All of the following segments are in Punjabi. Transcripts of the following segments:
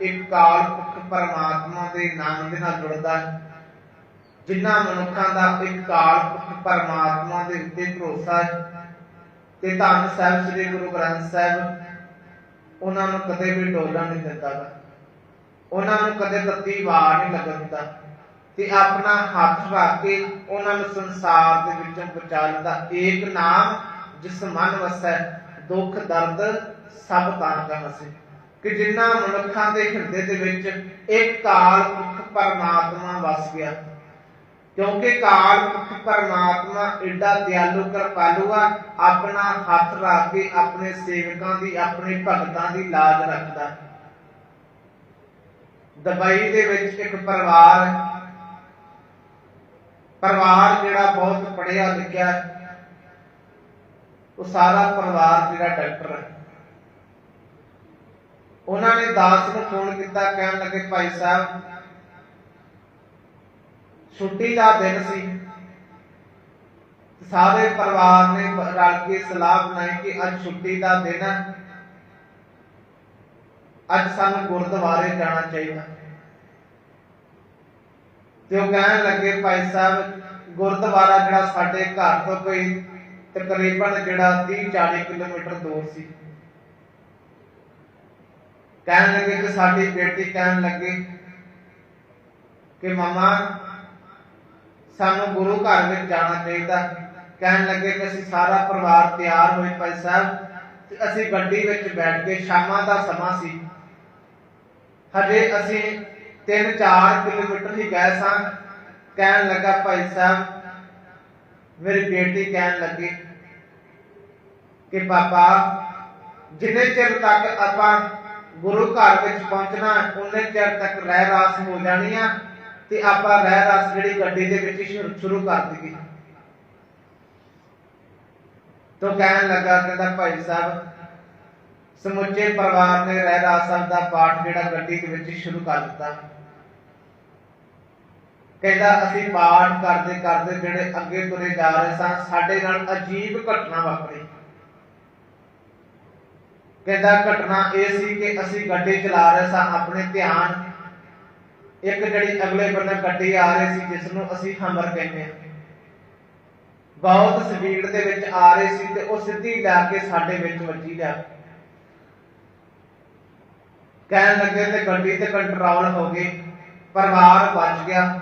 ਇੱਕ ਕਾਲ ਪੁਰਖ ਪਰਮਾਤਮਾ ਦੇ ਨਾਮ ਦੇ ਨਾਲ ਜੁੜਦਾ ਹੈ। ਜਿਨ੍ਹਾਂ ਮਨੁੱਖਾਂ ਦਾ ਇੱਕ ਕਾਲ ਪੁਰਖ ਪਰਮਾਤਮਾ ਦੇ ਉੱਤੇ ਭਰੋਸਾ ਹੈ। ਤੇ ਧੰਨ ਸਾਹਿਬ ਸ੍ਰੀ ਗੁਰੂ ਗ੍ਰੰਥ ਸਾਹਿਬ, ਉਹਨਾਂ ਨੂੰ ਕਦੇ ਵੀ ਡੋਲਣ ਨਹੀਂ ਦਿੰਦਾ। ਉਹਨਾਂ ਨੂੰ ਕਦੇ ਤੱਤੀ ਵਾਰ ਨਹੀਂ ਲੱਗਣ ਦਿੰਦਾ। ਤੇ ਆਪਣਾ ਹੱਥ ਰੱਖ ਕੇ ਉਹਨਾਂ ਨੂੰ ਸੰਸਾਰ ਦੇ ਵਿੱਚੋਂ ਬਚਾ ਲੈਂਦਾ ਏਕ ਨਾਮ ਜਿਸ ਮਨ ਵਸੈ, ਦੁੱਖ ਦਰਦ ਸਭ ਤਾਰ ਕਾ ਵਸੇ ਕਿ ਜਿਨ੍ਹਾਂ ਮਨੁੱਖਾਂ ਦੇ ਹਿਰਦੇ ਦੇ ਵਿੱਚ ਇੱਕ ਕਾਲ ਪੁਰਖ ਪਰਮਾਤਮਾ ਵਸ ਗਿਆ। ਕਿਉਂਕਿ ਕਾਲ ਪੁਰਖ ਪਰਮਾਤਮਾ ਏਡਾ ਦਿਆਲੂ ਕਿਰਪਾਲੂ ਆ, ਆਪਣਾ ਹੱਥ ਰੱਖ ਕੇ ਆਪਣੇ ਸੇਵਕਾਂ ਦੀ, ਆਪਣੇ ਭਗਤਾਂ ਦੀ ਲਾਜ ਰੱਖਦਾ। ਦੁਬਈ ਦੇ ਵਿੱਚ ਇੱਕ ਪਰਿਵਾਰ ਪਰਿਵਾਰ ਜਿਹੜਾ ਬਹੁਤ ਪੜਿਆ ਲਿਖਿਆ ਉਹ ਸਾਰਾ ਪਰਿਵਾਰ ਜਿਹੜਾ ਡਾਕਟਰ ਹੈ। ਉਹਨਾਂ ਨੇ ਦਾਸ ਨੂੰ ਫੋਨ ਕੀਤਾ, ਕਹਿਣ ਲੱਗੇ, ਭਾਈ ਸਾਹਿਬ, ਛੁੱਟੀ ਦਾ ਦਿਨ ਸੀ। ਸਾਰੇ ਪਰਿਵਾਰ ਨੇ ਰਲ ਕੇ ਸਲਾਹ ਬਣਾਈ ਕਿ ਅੱਜ ਛੁੱਟੀ ਦਾ ਦਿਨ ਹੈ। ਅੱਜ ਸਾਨੂੰ ਗੁਰਦੁਆਰੇ ਜਾਣਾ ਚਾਹੀਦਾ ਤੇ ਉਹ ਕਹਿਣ ਲੱਗੇ, ਭਾਈ ਸਾਹਿਬ, ਗੁਰਦੁਆਰਾ ਜਿਹੜਾ ਸਾਡੇ ਘਰ ਤੋਂ ਕੋਈ ਤਕਰੀਬਨ ਜਿਹੜਾ 30 40 ਕਿਲੋਮੀਟਰ ਦੂਰ ਸੀ। ਕਹਿਣ ਲੱਗੇ ਕਿ ਸਾਡੀ ਬੇਟੀ ਕਹਿਣ ਲੱਗੀ ਕਿ ਮਮਾ, ਸਾਨੂੰ ਗੁਰੂ ਘਰ ਵਿੱਚ ਜਾਣਾ ਚਾਹੀਦਾ। ਕਹਿਣ ਲੱਗੇ ਕਿ ਅਸੀਂ ਸਾਰਾ ਪਰਿਵਾਰ ਤਿਆਰ ਹੋਏ ਭਾਈ ਸਾਹਿਬ ਤੇ ਅਸੀਂ ਗੱਡੀ ਵਿੱਚ ਬੈਠ ਕੇ ਸ਼ਾਮਾਂ ਦਾ ਸਮਾਂ ਸੀ। ਹਜੇ ਅਸੀਂ 3-4 ਕਿਲੋਮੀਟਰ ਹੀ ਗਏ ਸਾਂ। ਕਹਿਣ ਲੱਗਾ ਭਾਈ ਸਾਹਿਬ, ਮੇਰੀ ਬੇਟੀ ਕਹਿਣ ਲੱਗੀ ਕਿ ਪਾਪਾ ਜਿੰਨੇ ਚਿਰ ਤੱਕ ਆਪਾਂ ਗੁਰੂ ਘਰ ਵਿੱਚ ਪਹੁੰਚਣਾ, ਉਹਨੇ ਚਿਰ ਤੱਕ ਰਹਿ ਰਾਸ ਹੋ ਜਾਣੀ ਆ ਤੇ ਆਪਾਂ ਰਹਿ ਰਾਸ ਜਿਹੜੀ ਗੱਡੀ ਦੇ ਵਿੱਚ ਸ਼ੁਰੂ- ਕਰ ਦਈਏ। ਤੋ ਕਹਿਣ ਲੱਗਾ ਕਹਿੰਦਾ ਭਾਈ ਸਾਹਿਬ, ਸਮੁੱਚੇ ਪਰਿਵਾਰ ਨੇ ਰਹਿ ਰਾਸ ਸਾਹਿਬ ਦਾ ਪਾਠ ਜਿਹੜਾ ਗੱਡੀ ਦੇ ਵਿੱਚ ਸ਼ੁਰੂ ਕਰ ਦਿੱਤਾ। ਕਹਿੰਦਾ ਅਸੀਂ ਪਾਠ ਕਰਦੇ ਕਰਦੇ ਜਿਹੜੇ ਅੱਗੇ ਤੁਰੇ ਜਾ ਰਹੇ ਸਾਂ, ਸਾਡੇ ਨਾਲ ਅਜੀਬ ਘਟਨਾ ਵਾਪਰੀ। ਕਹਿੰਦਾ ਘਟਨਾ ਇਹ ਸੀ ਕਿ ਅਸੀਂ ਗੱਡੀ ਚਲਾ ਰਹੇ ਸਾਂ, ਆਪਣੇ ਧਿਆਨ ਇੱਕ ਜਿਹੜੀ ਅਗਲੇ ਬੰਨੇ ਗੱਡੀ ਆ ਰਹੀ ਸੀ ਜਿਸ ਨੂੰ ਅਸੀਂ ਹਮਰ ਕਹਿੰਦੇ ਹਾਂ। ਬਹੁਤ ਸਪੀਡ ਦੇ ਵਿੱਚ ਆ ਰਹੀ ਸੀ ਤੇ ਉਹ ਸਿੱਧੀ ਲਾ ਕੇ ਸਾਡੇ ਵਿੱਚ ਵੱਜੀ ਲਿਆ। ਕਹਿਣ ਲੱਗੇ ਤੇ ਗੱਡੀ ਤੇ ਕੰਟਰੋਲ ਹੋ ਗਈ, ਪਰਿਵਾਰ ਬਚ ਗਿਆ।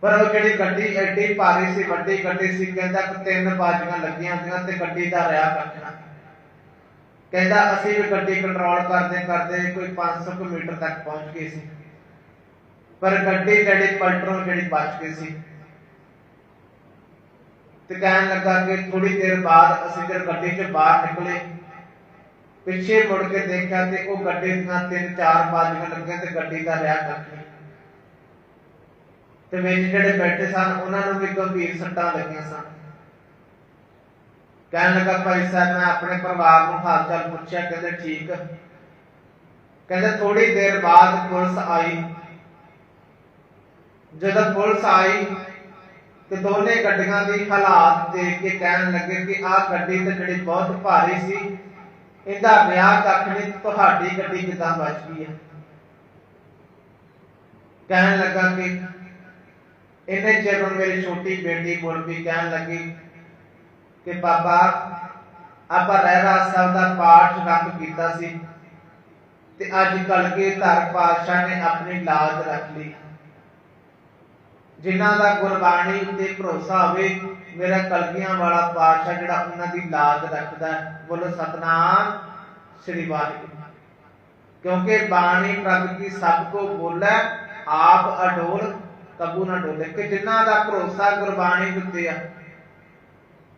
ਪਰ ਉਹ ਜਿਹੜੀ ਗੱਡੀ ਐਡੀ ਭਾਰੀ ਸੀ, ਵੱਡੀ ਗੱਡੀ ਸੀ, ਕਹਿੰਦਾ ਕਿ ਤਿੰਨ ਬਾਜੀਆਂ ਲੱਗੀਆਂ ਹੁੰਦੀਆਂ ਤੇ ਗੱਡੀ ਦਾ ਰਿਆ ਕੱਟਣਾ। ਕਹਿੰਦਾ ਅਸੀਂ ਵੀ ਗੱਡੀ ਕੰਟਰੋਲ ਕਰਦੇ ਕਰਦੇ ਕੋਈ 500 ਕੁ ਤੱਕ ਪਹੁੰਚ ਗਏ ਸੀ। ਪਰ ਗੱਡੀ ਜਿਹੜੀ ਪਲਟਰੋਂ ਜਿਹੜੀ ਬਚ ਗਈ ਸੀ। ਤੇ ਕਹਿਣ ਲੱਗਾ ਕਿ ਥੋੜੀ ਦੇਰ ਬਾਅਦ ਅਸੀਂ ਜਦ ਗੱਡੀ 'ਚ ਬਾਹਰ ਨਿਕਲੇ। ਪਿੱਛੇ ਮੁੜ ਕੇ ਦੇਖਿਆ ਤੇ ਉਹ ਗੱਡੀ ਦੀਆਂ ਤਿੰਨ ਚਾਰ ਬਾਜੀਆਂ ਲੱਗੀਆਂ ਤੇ ਗੱਡੀ ਦਾ ਰਿਆ ਕੱਟ ਤੇ ਵਿੱਚ ਜਿਹੜੇ ਬੈਠੇ ਸਨ, ਉਹਨਾਂ ਨੂੰ ਵੀ ਗੰਭੀਰ ਸੱਟਾਂ ਲੱਗੀਆਂ ਸਨ। ਕਹਿਣ ਲੱਗਾ, ਭਾਈ ਸਾਹਿਬ, ਮੈਂ ਆਪਣੇ ਪਰਿਵਾਰ ਨੂੰ ਹਾਲ ਚਾਲ ਪੁੱਛਿਆ, ਕਹਿੰਦੇ ਠੀਕ। ਕਹਿੰਦੇ ਥੋੜੀ ਦੇਰ ਬਾਅਦ ਪੁਲਿਸ ਆਈ। ਜਦੋਂ ਪੁਲਿਸ ਆਈ ਤੇ ਦੋਨੇ ਗੱਡੀਆਂ ਦੀ ਹਾਲਾਤ ਦੇਖ ਕੇ ਕਹਿਣ ਲੱਗੇ ਕਿ ਆਹ ਗੱਡੀ ਤੇ ਜਿਹੜੀ ਬਹੁਤ ਭਾਰੀ ਸੀ, ਇਹਦਾ ਵਿਆਹ ਕੱਖ ਨਹੀਂ, ਤੁਹਾਡੀ ਗੱਡੀ ਕਿਦਾਂ ਬਚ ਗਈ ਹੈ? ਕਹਿਣ ਲੱਗਾ ਕਿ ਇਹਨੇ ਚਿਰ ਮੇਰੀ ਛੋਟੀ ਬੇਟੀ ਬੋਲ ਵੀ ਕਹਿਣ ਲੱਗੀ ਕਿ ਬਾਬਾ, ਆਪਾਂ ਰਹਿ ਸਾਹਿਬ ਦਾ ਪਾਠ ਰੱਬ ਕੀਤਾ ਸੀ ਤੇ ਅੱਜ ਕਲਗੇ ਧਰ ਪਾਤਸ਼ਾਹ ਨੇ ਆਪਣੀ ਲਾਜ ਰੱਖ ਲਈ ਜਿਨ੍ਹਾਂ ਦਾ ਗੁਰਬਾਣੀ ਉੱਤੇ ਭਰੋਸਾ ਹੋਵੇ, ਮੇਰਾ ਕਲਗੀਆਂ ਵਾਲਾ ਪਾਤਸ਼ਾਹ ਜਿਹੜਾ ਉਹਨਾਂ ਦੀ ਲਾਜ ਰੱਖਦਾ ਹੈ। ਬੋਲੋ ਸਤਨਾਮ ਸ੍ਰੀ ਵਾਹਿਗੁਰੂ ਕਿਉਂਕਿ ਬਾਣੀ ਪ੍ਰਭ ਕੀ ਸਭ ਕੋ ਬੋਲੇ, ਆਪ ਅਡੋਲ, ਕਬੂ ਨਾ ਡੋਲੇ ਕਿ ਜਿਨ੍ਹਾਂ ਦਾ ਭਰੋਸਾ ਗੁਰਬਾਣੀ ਦੇ ਉੱਤੇ ਆ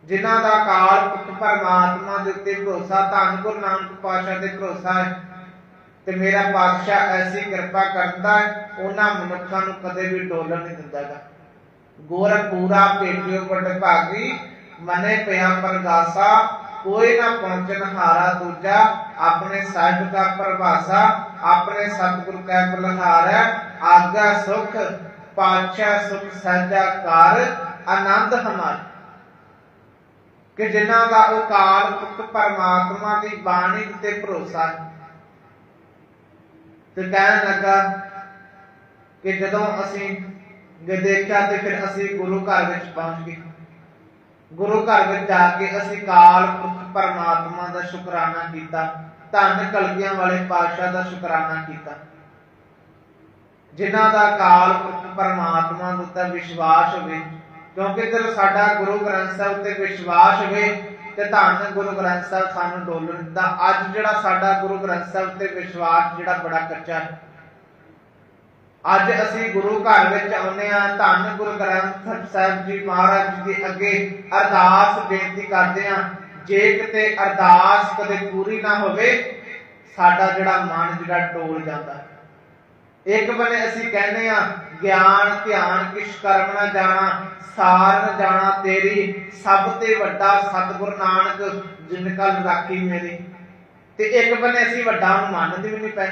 ਜਿਨ੍ਹਾਂ ਦਾ ਕਾਲ ਪੁਰਖ ਪਰਮਾਤਮਾ ਦੇ ਉੱਤੇ ਭਰੋਸਾ, ਧੰਨ ਗੁਰੂ ਨਾਨਕ ਪਾਤਸ਼ਾਹ ਦੇ ਭਰੋਸਾ ਹੈ। ਤੇ ਮੇਰਾ ਪਾਤਸ਼ਾਹ ਐਸੀ ਕਿਰਪਾ ਕਰਦਾ ਹੈ, ਉਹਨਾਂ ਮਨੁੱਖਾਂ ਨੂੰ ਕਦੇ ਵੀ ਡੋਲਣ ਨਹੀਂ ਦਿੰਦਾਗਾ ਗੋਰ ਭੇਟਿਓ ਵੱਡ ਭਾਗੀ ਮਨੇ ਪਿਆ ਪਰਗਾਸਾ, ਕੋਈ ਨਾ ਪਹੁੰਚਨ ਹਾਰਾ ਦੂਜਾ, ਆਪਣੇ ਸਾਹਿਬ ਦਾ ਪ੍ਰਭਾਸਾ ਆਪਣੇ ਸਤਿਗੁਰ ਕੈ ਬਲਹਾਰ ਆਗਾ ਸੁਖ, ਪਾਤਸ਼ਾਹ ਸੁਖ ਸਾਜਾ ਕਰ, ਆਨੰਦ ਹਮਾਰ। ਕਿ ਜਿਨ੍ਹਾਂ ਦਾ ਉਹ ਕਾਲ ਪੁਰਖ ਪਰਮਾਤਮਾ ਦੀ ਬਾਣੀ ਉੱਤੇ ਭਰੋਸਾ ਹੈ। ਤੇ ਕਹਿਣ ਲੱਗਾ ਕਿ ਜਦੋਂ ਅਸੀਂ ਦੇਖਿਆ ਤੇ ਫਿਰ ਅਸੀਂ ਗੁਰੂ ਘਰ ਵਿੱਚ ਪਹੁੰਚ ਗਏ। ਗੁਰੂ ਘਰ ਵਿੱਚ ਜਾ ਕੇ ਅਸੀਂ ਕਾਲ ਪੁਰਖ ਪਰਮਾਤਮਾ ਦਾ ਸ਼ੁਕਰਾਨਾ ਕੀਤਾ, ਧੰਨ ਕਲਗੀਆਂ ਵਾਲੇ ਪਾਤਸ਼ਾਹ ਦਾ ਸ਼ੁਕਰਾਨਾ ਕੀਤਾ। ਜਿਨ੍ਹਾਂ ਦਾ ਕਾਲ ਪੁਰਖ ਪਰਮਾਤਮਾ ਦੇ ਉੱਤੇ ਵਿਸ਼ਵਾਸ ਹੋਵੇ ਕਿਉਂਕਿ ਜਦੋਂ ਸਾਡਾ ਗੁਰੂ ਗ੍ਰੰਥ ਸਾਹਿਬ ਉੱਤੇ ਵਿਸ਼ਵਾਸ ਹੋਵੇ ਤੇ ਧੰਨ ਗੁਰੂ ਗ੍ਰੰਥ ਸਾਹਿਬ ਸਾਨੂੰ ਡੋਲਣ ਦਿੰਦਾ, ਅੱਜ ਜਿਹੜਾ ਸਾਡਾ ਗੁਰੂ ਗ੍ਰੰਥ ਸਾਹਿਬ ਤੇ ਵਿਸ਼ਵਾਸ ਜਿਹੜਾ ਬੜਾ ਕੱਚਾ ਹੈ। ਅੱਜ ਅਸੀਂ ਗੁਰੂ ਘਰ ਵਿੱਚ ਆਉਂਦੇ ਆ ਧੰਨ ਗੁਰੂ ਗ੍ਰੰਥ ਸਾਹਿਬ ਜੀ ਮਹਾਰਾਜ ਜੀ ਦੇ ਅੱਗੇ ਅਰਦਾਸ ਬੇਨਤੀ ਕਰਦੇ ਆ ਜੇ ਕਿਤੇ ਅਰਦਾਸ ਕਦੇ ਪੂਰੀ ਨਾ ਹੋਵੇ, ਸਾਡਾ ਜਿਹੜਾ ਮਨ ਜਿਹੜਾ ਡੋਲ ਜਾਂਦਾ ਇੱਕ ਬਨੇ ਅਸੀਂ ਕਹਿੰਦੇ ਆ ਗਿਆਨ, ਧਿਆਨ ਕਿਛ ਕਰਮ ਨਾ ਜਾਣਾ, ਸਾਰ ਨ ਜਾਣਾ ਤੇਰੀ। ਸਭ ਤੇ ਵੱਡਾ ਸਤਿਗੁਰ ਨਾਨਕ ਜਿਨ ਕਲ ਰਾਖੀ ਮੇਰੀ। ਤੇ ਇੱਕ ਬਨੇ ਅਸੀਂ ਵੱਡਾ ਨੂੰ ਮੰਨਦੇ ਵੀ ਨਹੀਂ ਪਏ।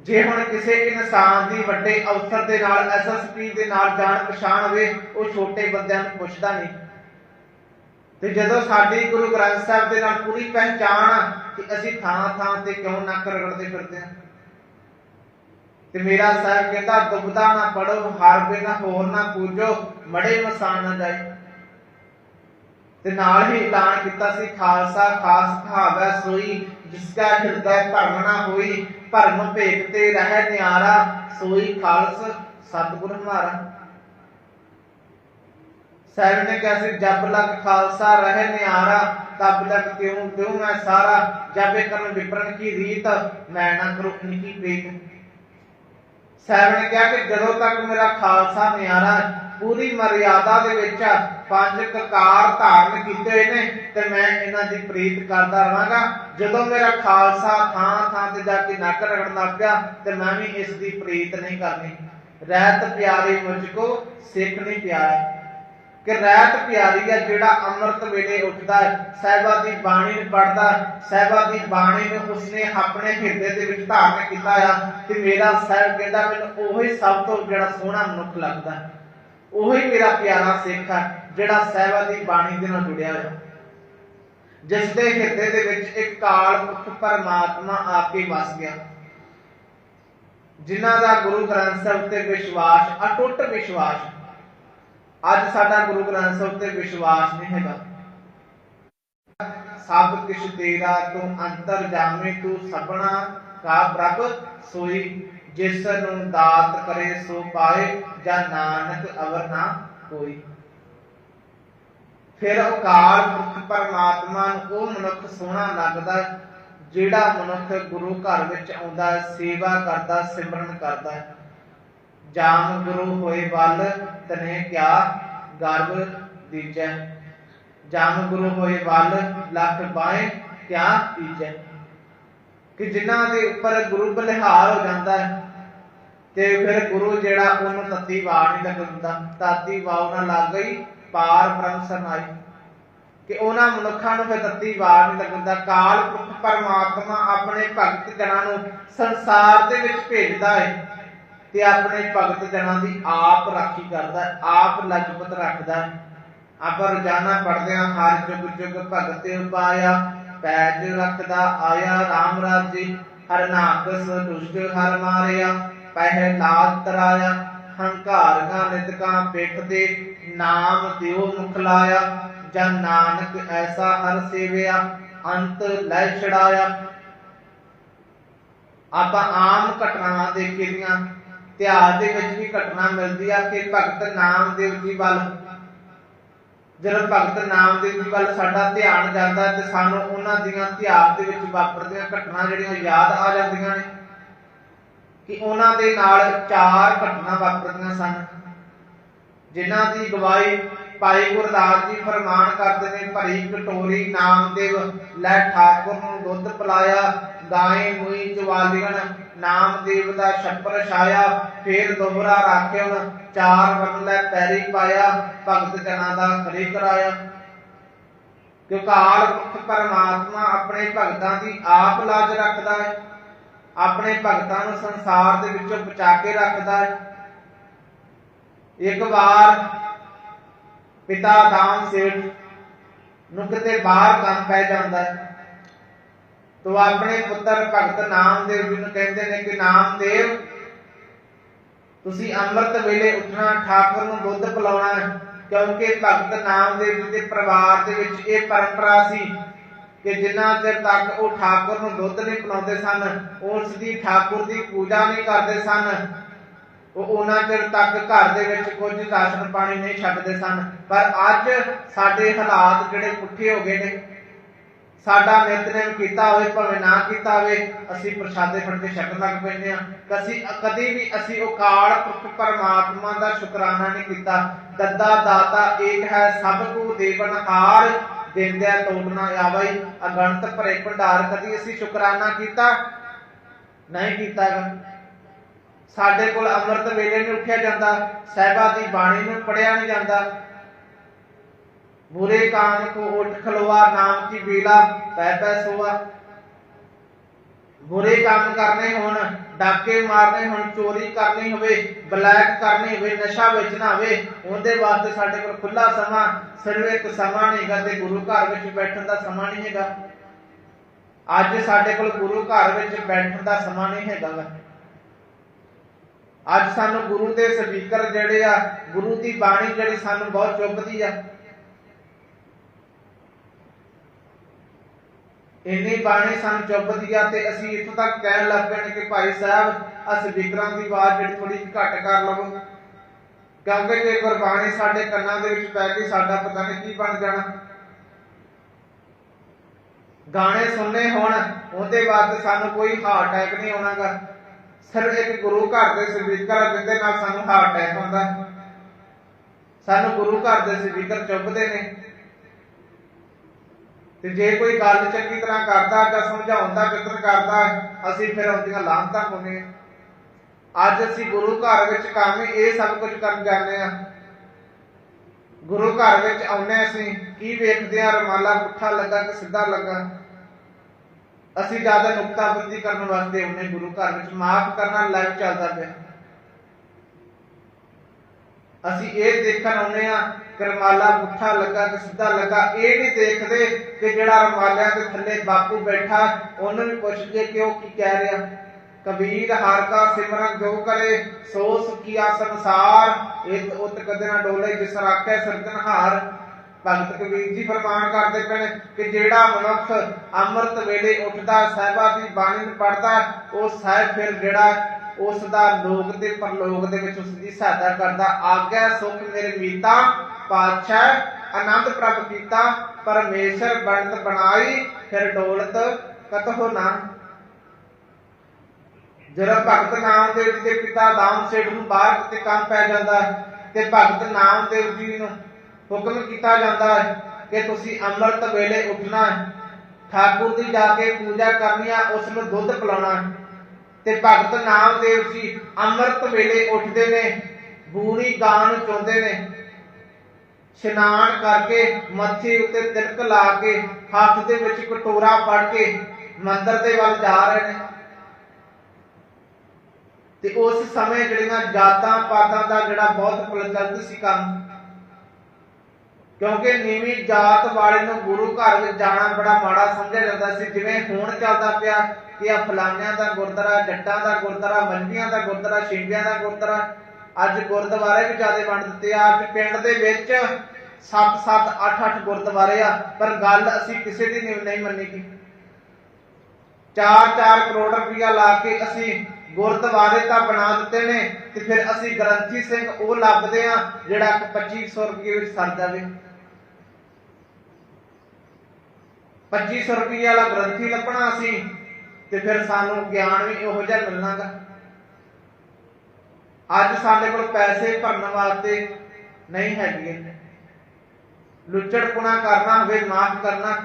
ਜੇ ਹੁਣ ਕਿਸੇ ਇਨਸਾਨ ਦੀ ਵੱਡੇ ਅਫਸਰ ਦੇ ਨਾਲ ਐਸਐਸਪੀ ਦੇ ਨਾਲ ਜਾਣ ਪਛਾਣ ਹੋਵੇ, ਉਹ ਛੋਟੇ ਬੰਦਿਆਂ ਨੂੰ ਪੁੱਛਦਾ ਨਹੀਂ। ਤੇ ਜਦੋਂ ਸਾਡੀ ਗੁਰੂ ਗ੍ਰੰਥ ਸਾਹਿਬ ਦੇ ਨਾਲ ਪੂਰੀ ਪਹਿਚਾਣ ਆ ਕਿ ਅਸੀਂ ਥਾਂ ਥਾਂ ਤੇ ਕਿਉਂ ਨੱਕ ਰਗੜਦੇ ਫਿਰਦੇ ਹਾਂ ਤੇ ਮੇਰਾ ਸਾਹਿਬ ਕਹਿੰਦਾ, ਦੁਬਦਾ ਨਾ ਪੜੋ ਹਰ ਬਿਨ ਹੋਰ ਨਾ ਪੂਜੋ, ਮੜੇ ਮਸਾਨ ਨਾ ਜਾਏ ਤੇ ਨਾਲ ਹੀ ਐਲਾਨ ਕੀਤਾ ਸੀ, ਖਾਲਸਾ ਖਾਸ ਕਹਾਵੈ ਸੋਈ, ਜਿਸ ਕਾ ਹਿਰਦੈ ਭਰਮ ਨਾ ਹੋਈ, ਭਰਮ ਭੇਖ ਤੇ ਰਹਿ ਨਿਆਰਾ, ਸੋਈ ਖਾਲਸ ਸਤਿਗੁਰ ਹਮਾਰਾ। ਸਾਹਿਬ ਨੇ ਕਿਹਾ ਸੀ, ਜਬ ਲਗ ਖਾਲਸਾ ਰਹਿ ਨਿਆਰਾ, ਤਬ ਲਗ ਤਿਉ ਤਿਉ ਮੈਂ ਸਾਰਾ, ਜਬੇ ਕਰਨ ਵਿਪਰਨ ਕੀ ਰੀਤ, ਮੈਂ ਨਾ ਕਰੁ ਇਨਕੀ ਪ੍ਰੀਤ ਸਾਹਿਬ ਨੇ ਕਿਹਾ ਕਿ ਜਦੋਂ ਤੱਕ ਮੇਰਾ ਖਾਲਸਾ ਨਿਆਰਾ ਪੂਰੀ ਮਰਿਆਦਾ ਦੇ ਵਿੱਚ ਪੰਜ ਕਕਾਰ ਧਾਰਨ ਕੀਤੇ ਹੋਏ ਨੇ ਤੇ ਮੈਂ ਇਹਨਾਂ ਦੀ ਪ੍ਰੀਤ ਕਰਦਾ ਰਵਾਂਗਾ ਜਦੋਂ ਮੇਰਾ ਖਾਲਸਾ ਥਾਂ ਥਾਂ ਤੇ ਜਾ ਕੇ ਨੱਕ ਰਗੜਨ ਲੱਗ ਪਿਆ ਤੇ ਮੈਂ ਵੀ ਇਸ ਦੀ ਪ੍ਰੀਤ ਨਹੀਂ ਕਰਨੀ। ਰਹਿਤ ਪਿਆਰੀ ਮੁਝ ਕੋ ਸਿੱਖ ਨਹੀਂ ਪਿਆਰਾ। ਕਿ ਰਹਿਤ ਪਿਆਰੀ ਹੈ ਜਿਹੜਾ ਅੰਮ੍ਰਿਤ ਵੇਲੇ ਉੱਠਦਾ ਹੈ। ਸਾਹਿਬਾ ਦੀ ਬਾਣੀ ਨੂੰ ਪੜਦਾ ਸਾਹਿਬਾ ਦੀ ਬਾਣੀ ਨੂੰ ਉਸਨੇ ਆਪਣੇ ਹਿਰਦੇ ਦੇ ਵਿੱਚ ਧਾਰਨ ਕੀਤਾ ਆ ਤੇ ਮੇਰਾ ਸਾਹਿਬ ਕਹਿੰਦਾ, ਮੈਨੂੰ ਉਹੀ ਸਭ ਤੋਂ ਜਿਹੜਾ ਸੋਹਣਾ ਮਨੁੱਖ ਲੱਗਦਾ ਉਹੀ ਮੇਰਾ ਪਿਆਰਾ ਸਿੱਖ ਹੈ, ਜਿਹੜਾ ਸਾਹਿਬਾ ਦੀ ਬਾਣੀ ਦੇ ਨਾਲ ਜੁੜਿਆ ਹੋਇਆ। ਜਿਸ ਦੇ ਹਿਰਦੇ ਦੇ ਵਿੱਚ ਇੱਕ ਕਾਲ ਮੁਖ ਪਰਮਾਤਮਾ ਆ ਵਸ ਗਿਆ। ਜਿਨ੍ਹਾਂ ਦਾ ਗੁਰੂ ਗ੍ਰੰਥ ਸਾਹਿਬ ਤੇ ਵਿਸ਼ਵਾਸ, ਅਟੁੱਟ ਵਿਸ਼ਵਾਸ ਅੱਜ ਸਾਡਾ ਗੁਰੂ ਗ੍ਰੰਥ ਸਾਹਿਬ ਤੇ ਵਿਸ਼ਵਾਸ ਨਹੀਂ ਹੈਗਾ ਸਭ ਕਿਛ ਤੇਰਾ ਤੂੰ ਅੰਤਰ ਜਾਮੇ ਤੂੰ ਸਪਨਾ ਕਾ ਪ੍ਰਭ ਸੋਈ ਜਿਸ ਨੂੰ ਦਾਤ ਕਰੇ ਸੋ ਪਾਏ ਜਾਂ ਨਾਨਕ ਅਵਰ ਨਾ ਕੋਈ ਫਿਰ ਅਕਾਲ ਪੁਰਖ ਪਰਮਾਤਮਾ ਨੂੰ ਉਹ ਮਨੁੱਖ ਸੋਹਣਾ ਲੱਗਦਾ ਹੈ, ਜਿਹੜਾ ਮਨੁੱਖ ਗੁਰੂ ਘਰ ਵਿੱਚ ਆਉਂਦਾ ਸੇਵਾ ਕਰਦਾ ਸਿਮਰਨ ਕਰਦਾ ਹੈ। ਜਾਮ ਗੁਰੂ ਹੋਏ ਵੱਲ ਤਨੇ ਕਿਆ ਗਰਭ ਦੀਜੈ। ਜਾਮ ਗੁਰੂ ਹੋਏ ਵੱਲ ਲੱਖ ਬਾਏ ਕਿਆ ਦੀਜੈ ਕਿ ਜਿਨ੍ਹਾਂ ਦੇ ਉੱਪਰ ਗੁਰੂ ਬਲਿਹਾਰ ਹੋ ਜਾਂਦਾ ਹੈ, ਤੇ ਫਿਰ ਗੁਰੂ ਜਿਹੜਾ ਉਹਨੂੰ ਤਤੀ ਵਾਰ ਨਹੀਂ ਲੱਗਦਾ ਤਾਤੀ ਵਾਉ ਨਾ ਲੱਗ ਗਈ, ਪਾਰ ਬ੍ਰਹਮ ਸਰਨਾਈ ਕਿ ਉਹਨਾਂ ਮਨੁੱਖਾਂ ਨੂੰ ਫਿਰ ਤਤੀ ਵਾਰ ਨਹੀਂ ਲੱਗਦਾ ਕਾਲ ਪੁਰਖ ਪਰਮਾਤਮਾ ਆਪਣੇ ਭਗਤ ਜਨਾਂ ਨੂੰ ਸੰਸਾਰ ਦੇ ਵਿੱਚ ਭੇਜਦਾ ਹੈ। ਤੇ ਆਪਣੇ ਭਗਤ ਜਨਾਂ ਦੀ ਆਪ ਰਾਖੀ ਕਰਦਾ, ਆਪ ਲਜਪਤ ਰੱਖਦਾ ਹੈ। ਆਪਾਂ ਰੋਜ਼ਾਨਾ ਪੜ੍ਹਦੇ ਹਾਂ, ਹਰ ਜੁਗ ਜੁਗ ਭਗਤ ਉਪਾਇਆ, ਪੈਜ ਰੱਖਦਾ, ਆਇਆ RAM ਰਾਜੇ, ਹਰ ਨਾਕਸ ਦੁਸ਼ਟ ਹਰ ਮਾਰਿਆ ਪਹਿਲਾਦ ਤਰਾਇਆ ਹੰਕਾਰੀਆਂ ਨਿਤਕਾਂ ਪਿੱਠ ਤੇ ਨਾਮ ਦਿਓ ਮੁਖ ਲਾਇਆ, ਜਨ ਨਾਨਕ ਐਸਾ ਹਰ ਸੇਵਿਆ, ਅੰਤ ਲੈ ਛੜਾਇਆ ਆਪਾਂ ਆਮ ਘਟਨਾਵਾਂ ਦੇਖੀਆਂ ਇਤਿਹਾਸ ਦੇ ਵਿੱਚ ਵੀ ਘਟਨਾ ਮਿਲਦੀ ਆ ਕਿ ਭਗਤ ਨਾਮਦੇਵ ਜੀ ਵੱਲ, ਜਦੋਂ ਭਗਤ ਨਾਮਦੇਵ ਜੀ ਵੱਲ ਸਾਡਾ ਧਿਆਨ ਜਾਂਦਾ ਤੇ ਸਾਨੂੰ ਉਹਨਾਂ ਦੀਆਂ ਇਤਿਹਾਸ ਦੇ ਵਿੱਚ ਵਾਪਰਦੀਆਂ ਘਟਨਾ ਜਿਹੜੀਆਂ ਯਾਦ ਆ ਜਾਂਦੀਆਂ ਨੇ, ਕਿ ਉਹਨਾਂ ਦੇ ਨਾਲ ਚਾਰ ਘਟਨਾ ਵਾਪਰਦੀਆਂ ਸਨ, ਜਿਨ੍ਹਾਂ ਦੀ ਗਵਾਹੀ ਭਾਈ ਗੁਰਦਾਸ ਜੀ ਫਰਮਾਨ ਕਰਦੇ ਨੇ, ਭਰੀ ਕਟੋਰੀ ਨਾਮਦੇਵ ਲੈ ਠਾਕੁਰ ਨੂੰ ਦੁੱਧ ਪਿਲਾਇਆ ਗਾਏ ਮੂਈ ਚਵਾਲੀਆਂ ਨਾਮਦੇਵ ਦਾ ਛੱਪਰ ਛਾਇਆ, ਫੇਰ ਦੋਹਰਾ ਰਾਖਿਓ ਚਾਰ ਵਰਨ ਲੈ ਪੈਰੀ ਪਾਇਆ, ਭਗਤ ਜਨਾਂ ਦਾ ਖੜੇ ਕਰਾਇਆ। ਕਿ ਕਾਲ ਪਰਮਾਤਮਾ ਆਪਣੇ ਭਗਤਾਂ ਦੀ ਆਪ ਲਾਜ ਰੱਖਦਾ ਹੈ। ਆਪਣੇ ਭਗਤਾਂ ਨੂੰ ਸੰਸਾਰ ਦੇ ਵਿੱਚੋਂ ਬਚਾ ਕੇ ਰੱਖਦਾ ਹੈ। ਇੱਕ ਵਾਰ ਪਿਤਾ ਦਾਮ ਸੇਠ ਨੂੰ ਕਿਤੇ ਬਾਹਰ ਕੰਮ ਪੈ ਜਾਂਦਾ ਹੈ। ਤੋ ਆਪਣੇ ਪੁੱਤਰ ਭਗਤ ਨਾਮਦੇਵ ਜੀ ਨੂੰ ਕਹਿੰਦੇ ਨੇ ਕਿ ਨਾਮਦੇਵ, ਤੁਸੀਂ ਅੰਮ੍ਰਿਤ ਵੇਲੇ ਉੱਠਣਾ, ਠਾਕੁਰ ਨੂੰ ਦੁੱਧ ਪਿਲਾਉਣਾ ਕਿਉਂਕਿ ਭਗਤ ਨਾਮਦੇਵ ਜੀ ਦੇ ਪਰਿਵਾਰ ਦੇ ਵਿੱਚ ਇਹ ਪਰੰਪਰਾ ਸੀ ਕਿ ਜਿੰਨਾ ਚਿਰ ਤੱਕ ਉਹ ਠਾਕੁਰ ਨੂੰ ਦੁੱਧ ਨਹੀਂ ਪਿਲਾਉਂਦੇ ਸਨ, ਉਸ ਦੀ ਠਾਕੁਰ ਦੀ ਪੂਜਾ ਨਹੀਂ ਕਰਦੇ ਸਨ, ਉਹ ਉਹਨਾਂ ਚਿਰ ਤੱਕ ਘਰ ਦੇ ਵਿੱਚ ਕੁਝ ਰਾਸ਼ਨ ਪਾਣੀ ਨਹੀਂ ਛੱਡਦੇ ਸਨ। ਪਰ ਅੱਜ ਸਾਡੇ ਹਾਲਾਤ ਜਿਹੜੇ ਪੁੱਠੇ ਹੋ ਗਏ ਨੇ ਸਾਡਾ ਨਿਤਨੇਮ ਕੀਤਾ ਹੋਵੇ, ਭਾਵੇਂ ਨਾ ਕੀਤਾ ਹੋਵੇ, ਅਸੀਂ ਪ੍ਰਸ਼ਾਦੇ ਫੜ ਕੇ ਛਕਣ ਲੱਗ ਪੈਂਦੇ ਆ ਕਦੀ ਕਦੀ ਵੀ ਅਸੀਂ ਉਹ ਕਾਲ ਪੁਰਖ ਪਰਮਾਤਮਾ ਦਾ ਸ਼ੁਕਰਾਨਾ ਨਹੀਂ ਕੀਤਾ। ਦੱਦਾ ਦਾਤਾ ਏਕ ਹੈ, ਸਭ ਕੋ ਦੇਵਨਹਾਰ ਦਿੰਦਿਆ ਤੋੜਨਾ ਆਵਈ। ਅਗਣਤ ਭਰੇ ਭੰਡਾਰ ਕਦੀ ਅਸੀਂ ਸ਼ੁਕਰਾਨਾ ਕੀਤਾ? ਨਹੀਂ ਕੀਤਾਗਾ ਸਾਡੇ ਕੋਲ ਅੰਮ੍ਰਿਤ ਵੇਲੇ ਨਹੀਂ ਉੱਠਿਆ ਜਾਂਦਾ। ਸਹਿਬਾ ਦੀ ਬਾਣੀ ਨੂੰ ਪੜਿਆ ਨਹੀਂ ਜਾਂਦਾ। ਬੁਰੇ ਕਾਮ ਕੋ ਉਠ ਖਲਵਾ ਨਾਮ ਕੀ ਬੇਲਾ ਪੈ ਪੈ ਸੋਆ। ਬੁਰੇ ਕੰਮ ਕਰਨੇ ਹੋਣ, ਡਾਕੇ ਮਾਰਨੇ ਹੋਣ, ਚੋਰੀ ਕਰਨੀ ਹੋਵੇ, ਬਲੈਕ ਕਰਨੀ ਹੋਵੇ, ਨਸ਼ਾ ਵੇਚਣਾ ਹੋਵੇ, ਉਹਦੇ ਵਾਸਤੇ ਸਾਡੇ ਕੋਲ ਖੁੱਲਾ ਸਮਾਂ ਸਿਰਫ ਇੱਕ ਸਮਾਂ ਨਹੀਂ ਗਾ ਗੁਰੂ ਘਰ ਵਿੱਚ ਬੈਠਣ ਦਾ ਸਮਾਂ ਨਹੀਂ ਹੈਗਾ। ਅੱਜ ਸਾਡੇ ਕੋਲ ਗੁਰੂ ਘਰ ਵਿੱਚ ਬੈਠਣ ਦਾ ਸਮਾਂ ਨਹੀਂ ਹੈਗਾ। ਅੱਜ ਸਾਨੂੰ ਗੁਰੂ ਦੇ ਸਪੀਕਰ ਜਿਹੜੇ ਆ, ਗੁਰੂ ਦੀ ਬਾਣੀ ਜਿਹੜੀ ਸਾਨੂੰ ਬਹੁਤ ਚੁੱਭਦੀ ਆ। ਇੰਨੀ ਬਾਣੀ ਸਾਨੂੰ ਚੁੱਭਦੀ ਆ ਤੇ ਅਸੀਂ ਇੱਥੋਂ ਤੱਕ ਕਹਿਣ ਲੱਗ ਪਏ ਕਿ ਭਾਈ ਸਾਹਿਬ ਆ ਸਪੀਕਰਾਂ ਦੀ ਆਵਾਜ਼ ਜਿਹੜੀ ਥੋੜੀ ਘੱਟ ਕਰ ਲਵੋ। ਕਿਉਂਕਿ ਜੇ ਗੁਰਬਾਣੀ ਸਾਡੇ ਕੰਨਾਂ ਦੇ ਵਿੱਚ ਪੈ ਗਈ ਸਾਡਾ ਪਤਾ ਨਹੀਂ ਕੀ ਬਣ ਜਾਣਾ। ਗਾਣੇ ਸੁਣਨੇ ਹੋਣ, ਉਹਦੇ ਵਾਸਤੇ ਸਾਨੂੰ ਕੋਈ ਹਾਰਟ ਅਟੈਕ ਨਹੀਂ ਆਉਣਾਗਾ। ਸਿਰਫ ਇੱਕ ਗੁਰੂ ਘਰ ਦੇ ਸਪੀਕਰ ਆ, ਜਿਹਦੇ ਨਾਲ ਸਾਨੂੰ ਹਾਰਟ ਅਟੈਕ ਹੁੰਦਾ। ਸਾਨੂੰ ਗੁਰੂ ਘਰ ਦੇ ਸਪੀਕਰ ਚੁੱਭਦੇ ਨੇ। ਤੇ ਜੇ ਕੋਈ ਗੱਲ ਚੰਗੀ ਤਰ੍ਹਾਂ ਕਰਦਾ ਜਾਂ ਸਮਝਾਉਣ ਦਾ ਯਤਨ ਕਰਦਾ, ਅਸੀਂ ਫਿਰ ਉਹਦੀਆਂ ਲਾਂਤਾਂ ਪਾਉਂਦੇ ਅੱਜ ਅਸੀਂ ਗੁਰੂ ਘਰ ਵਿੱਚ ਕੰਮ ਇਹ ਸਭ ਕੁਝ ਕਰਨ ਜਾਂਦੇ ਆ ਗੁਰੂ ਘਰ ਵਿੱਚ ਆਉਨੇ ਅਸੀਂ, ਕੀ ਵੇਖਦੇ ਆ ਰਮਾਲਾ ਪੁੱਠਾ ਲੱਗਾ ਕਿ ਸਿੱਧਾ ਲੱਗਾ? ਅਸੀਂ ਜ਼ਿਆਦਾ ਨੁਕਤਾਬੰਦੀ ਕਰਨ ਵਾਸਤੇ ਆਉਨੇ ਗੁਰੂ ਘਰ ਵਿੱਚ। ਮਾਫ ਕਰਨਾ ਲਾਈਵ ਚੱਲਦਾ ਪਿਆ। ਅਸੀਂ ਇਹ ਦੇਖਣ ਆਉਨੇ ਆ ਕਿ ਪੁੱਠਾ ਲੱਗਾ ਕਿ ਸਿੱਧਾ ਲੱਗਾ, ਇਹ ਨਹੀਂ ਦੇਖਦੇ ਕਿ ਜਿਹੜਾ ਰਮਾਲਿਆਂ ਦੇ ਥੱਲੇ ਬਾਪੂ ਬੈਠਾ, ਉਹਨੂੰ ਵੀ ਪੁੱਛਦੇ ਕਿ ਉਹ ਕੀ ਕਹਿ ਰਿਹਾ। ਕਬੀਰ ਹਰ ਕਾ ਸਿਮਰਨ ਜੋ ਕਰੇ, ਸੋ ਸੁਖੀਆ ਸੰਸਾਰ। ਇਹ ਉਤ ਕਦੇ ਨਾ ਡੋਲੇ, ਜਿਸ ਰਾਖੇ ਸਿਰਜਣਹਾਰ ਭਗਤ ਕਬੀਰ ਜੀ ਫਰਮਾਨ ਕਰਦੇ ਪਏ ਨੇ ਕਿ ਜਿਹੜਾ ਮਨੁੱਖ ਅੰਮ੍ਰਿਤ ਵੇਲੇ ਉੱਠਦਾ, ਸਾਹਿਬਾ ਦੀ ਬਾਣੀ ਨੂੰ ਪੜਦਾ ਉਹ ਸਾਹਿਬ ਫਿਰ ਜਿਹੜਾ ਉਸ ਦਾ ਲੋਕ ਤੇ ਪਰਲੋਕ ਦੇ ਵਿੱਚ ਉਸ ਦੀ ਸਹਾਇਤਾ ਕਰਦਾ। ਆਗਿਆ ਸੁਖ ਮੇਰੇ ਮੀਤਾ ਪਾਤਸ਼ਾਹ, ਆਨੰਦ ਪ੍ਰਾਪਤ ਕੀਤਾ, ਪਰਮੇਸ਼ਰ ਬਣਤ ਬਣਾਈ, ਫਿਰ ਡੋਲਤ ਕਤਹੁ ਨਾ। ਜਰਾ ਭਗਤ ਨਾਮਦੇਵ ਜੀ ਦੇ ਪਿਤਾ ਦਾਮ ਸੇਠ ਨੂੰ ਬਾਹਰ ਕਿਤੇ ਕੰਮ ਪੈ ਜਾਂਦਾ ਹੈ, ਤੇ ਭਗਤ ਨਾਮਦੇਵ ਜੀ ਨੂੰ ਹੁਕਮ ਕੀਤਾ ਜਾਂਦਾ ਕਿ ਤੁਸੀਂ ਅੰਮ੍ਰਿਤ ਵੇਲੇ ਉੱਠਣਾ ਠਾਕੁਰ ਦੀ ਜਾ ਕੇ ਪੂਜਾ ਕਰਨੀ ਆ, ਉਸ ਨੂੰ ਦੁੱਧ ਪਿਲਾਉਣਾ ਤੇ ਭਗਤ ਨਾਮਦੇਵ ਜੀ ਅੰਮ੍ਰਿਤ ਵੇਲੇ ਉੱਠਦੇ ਨੇ ਬੂਰੀ ਗਾਂ ਨੂੰ ਚੋਂਦੇ ਨੇ। ਇਸ਼ਨਾਨ ਕਰਕੇ ਮੱਥੇ ਉੱਤੇ ਤਿਲਕ ਲਾ ਕੇ ਹੱਥ ਦੇ ਵਿੱਚ ਕਟੋਰਾ ਫੜ ਕੇ ਮੰਦਰ ਦੇ ਵੱਲ ਜਾ ਰਹੇ ਨੇ। ਤੇ ਉਸ ਸਮੇਂ ਜਿਹੜੀਆਂ ਜਾਤਾਂ ਪਾਤਾਂ ਦਾ ਜਿਹੜਾ ਬਹੁਤ ਪ੍ਰਚਲਿਤ ਸੀ ਕੰਮ, ਕਿਉਂਕਿ ਨੀਵੀਂ ਜਾਤ ਵਾਲੇ ਨੂੰ ਗੁਰੂ ਘਰ ਵਿੱਚ ਜਾਣਾ ਬੜਾ ਮਾੜਾ ਸਮਝਿਆ ਜਾਂਦਾ ਸੀ। ਜਿਵੇਂ ਹੁਣ ਚੱਲਦਾ ਪਿਆ ਕਿ ਆ ਫਲਾਨਿਆਂ ਦਾ ਗੁਰਦੁਆਰਾ, ਜੱਟਾਂ ਦਾ ਗੁਰਦੁਆਰਾ ਮੰਝੀਆਂ ਦਾ ਗੁਰਦੁਆਰਾ ਸ਼ਿੰਬਿਆਂ ਦਾ ਗੁਰਦੁਆਰਾ ਅੱਜ ਗੁਰਦੁਆਰੇ ਵੀ ਜ਼ਿਆਦਾ ਵੰਡ ਦਿੱਤੇ ਆ। ਅੱਜ ਪਿੰਡ ਦੇ ਵਿੱਚ 7-7 8-8 ਗੁਰਦੁਆਰੇ ਆ, ਪਰ ਗੱਲ ਅਸੀਂ ਕਿਸੇ ਦੀ ਨਹੀਂ ਮੰਨੀ ਮੰਨੀਗੀ 4-4 ਕਰੋੜ ਰੁਪਇਆ ਲਾ ਕੇ ਅਸੀਂ ਗੁਰਦੁਆਰੇ ਤਾਂ ਬਣਾ ਦਿੱਤੇ ਨੇ, ਤੇ ਫਿਰ ਅਸੀਂ ਗ੍ਰੰਥੀ ਸਿੰਘ ਉਹ ਲੱਭਦੇ ਆ, ਜਿਹੜਾ 2500 ਰੁਪਏ ਵਿੱਚ ਸਰ ਜਾਵੇ। 2500 ਰੁਪਏ ਵਾਲਾ ਗ੍ਰੰਥੀ ਲੱਭਣਾ ਅਸੀਂ, ਤੇ ਫਿਰ ਸਾਨੂੰ ਗਿਆਨ ਵੀ ਉਹੋ ਜਿਹਾ ਮਿਲਣਾਗਾ। ਅੱਜ ਸਾਡੇ ਕੋਲ ਪੈਸੇ ਭਰਨ ਵਾਸਤੇ ਨਹੀਂ ਹੈਗੇ। ਲੁੱਚੜਪੁਣਾ ਕਰਨਾ ਹੋਵੇ ਮਾਫ ਕਰਨਾ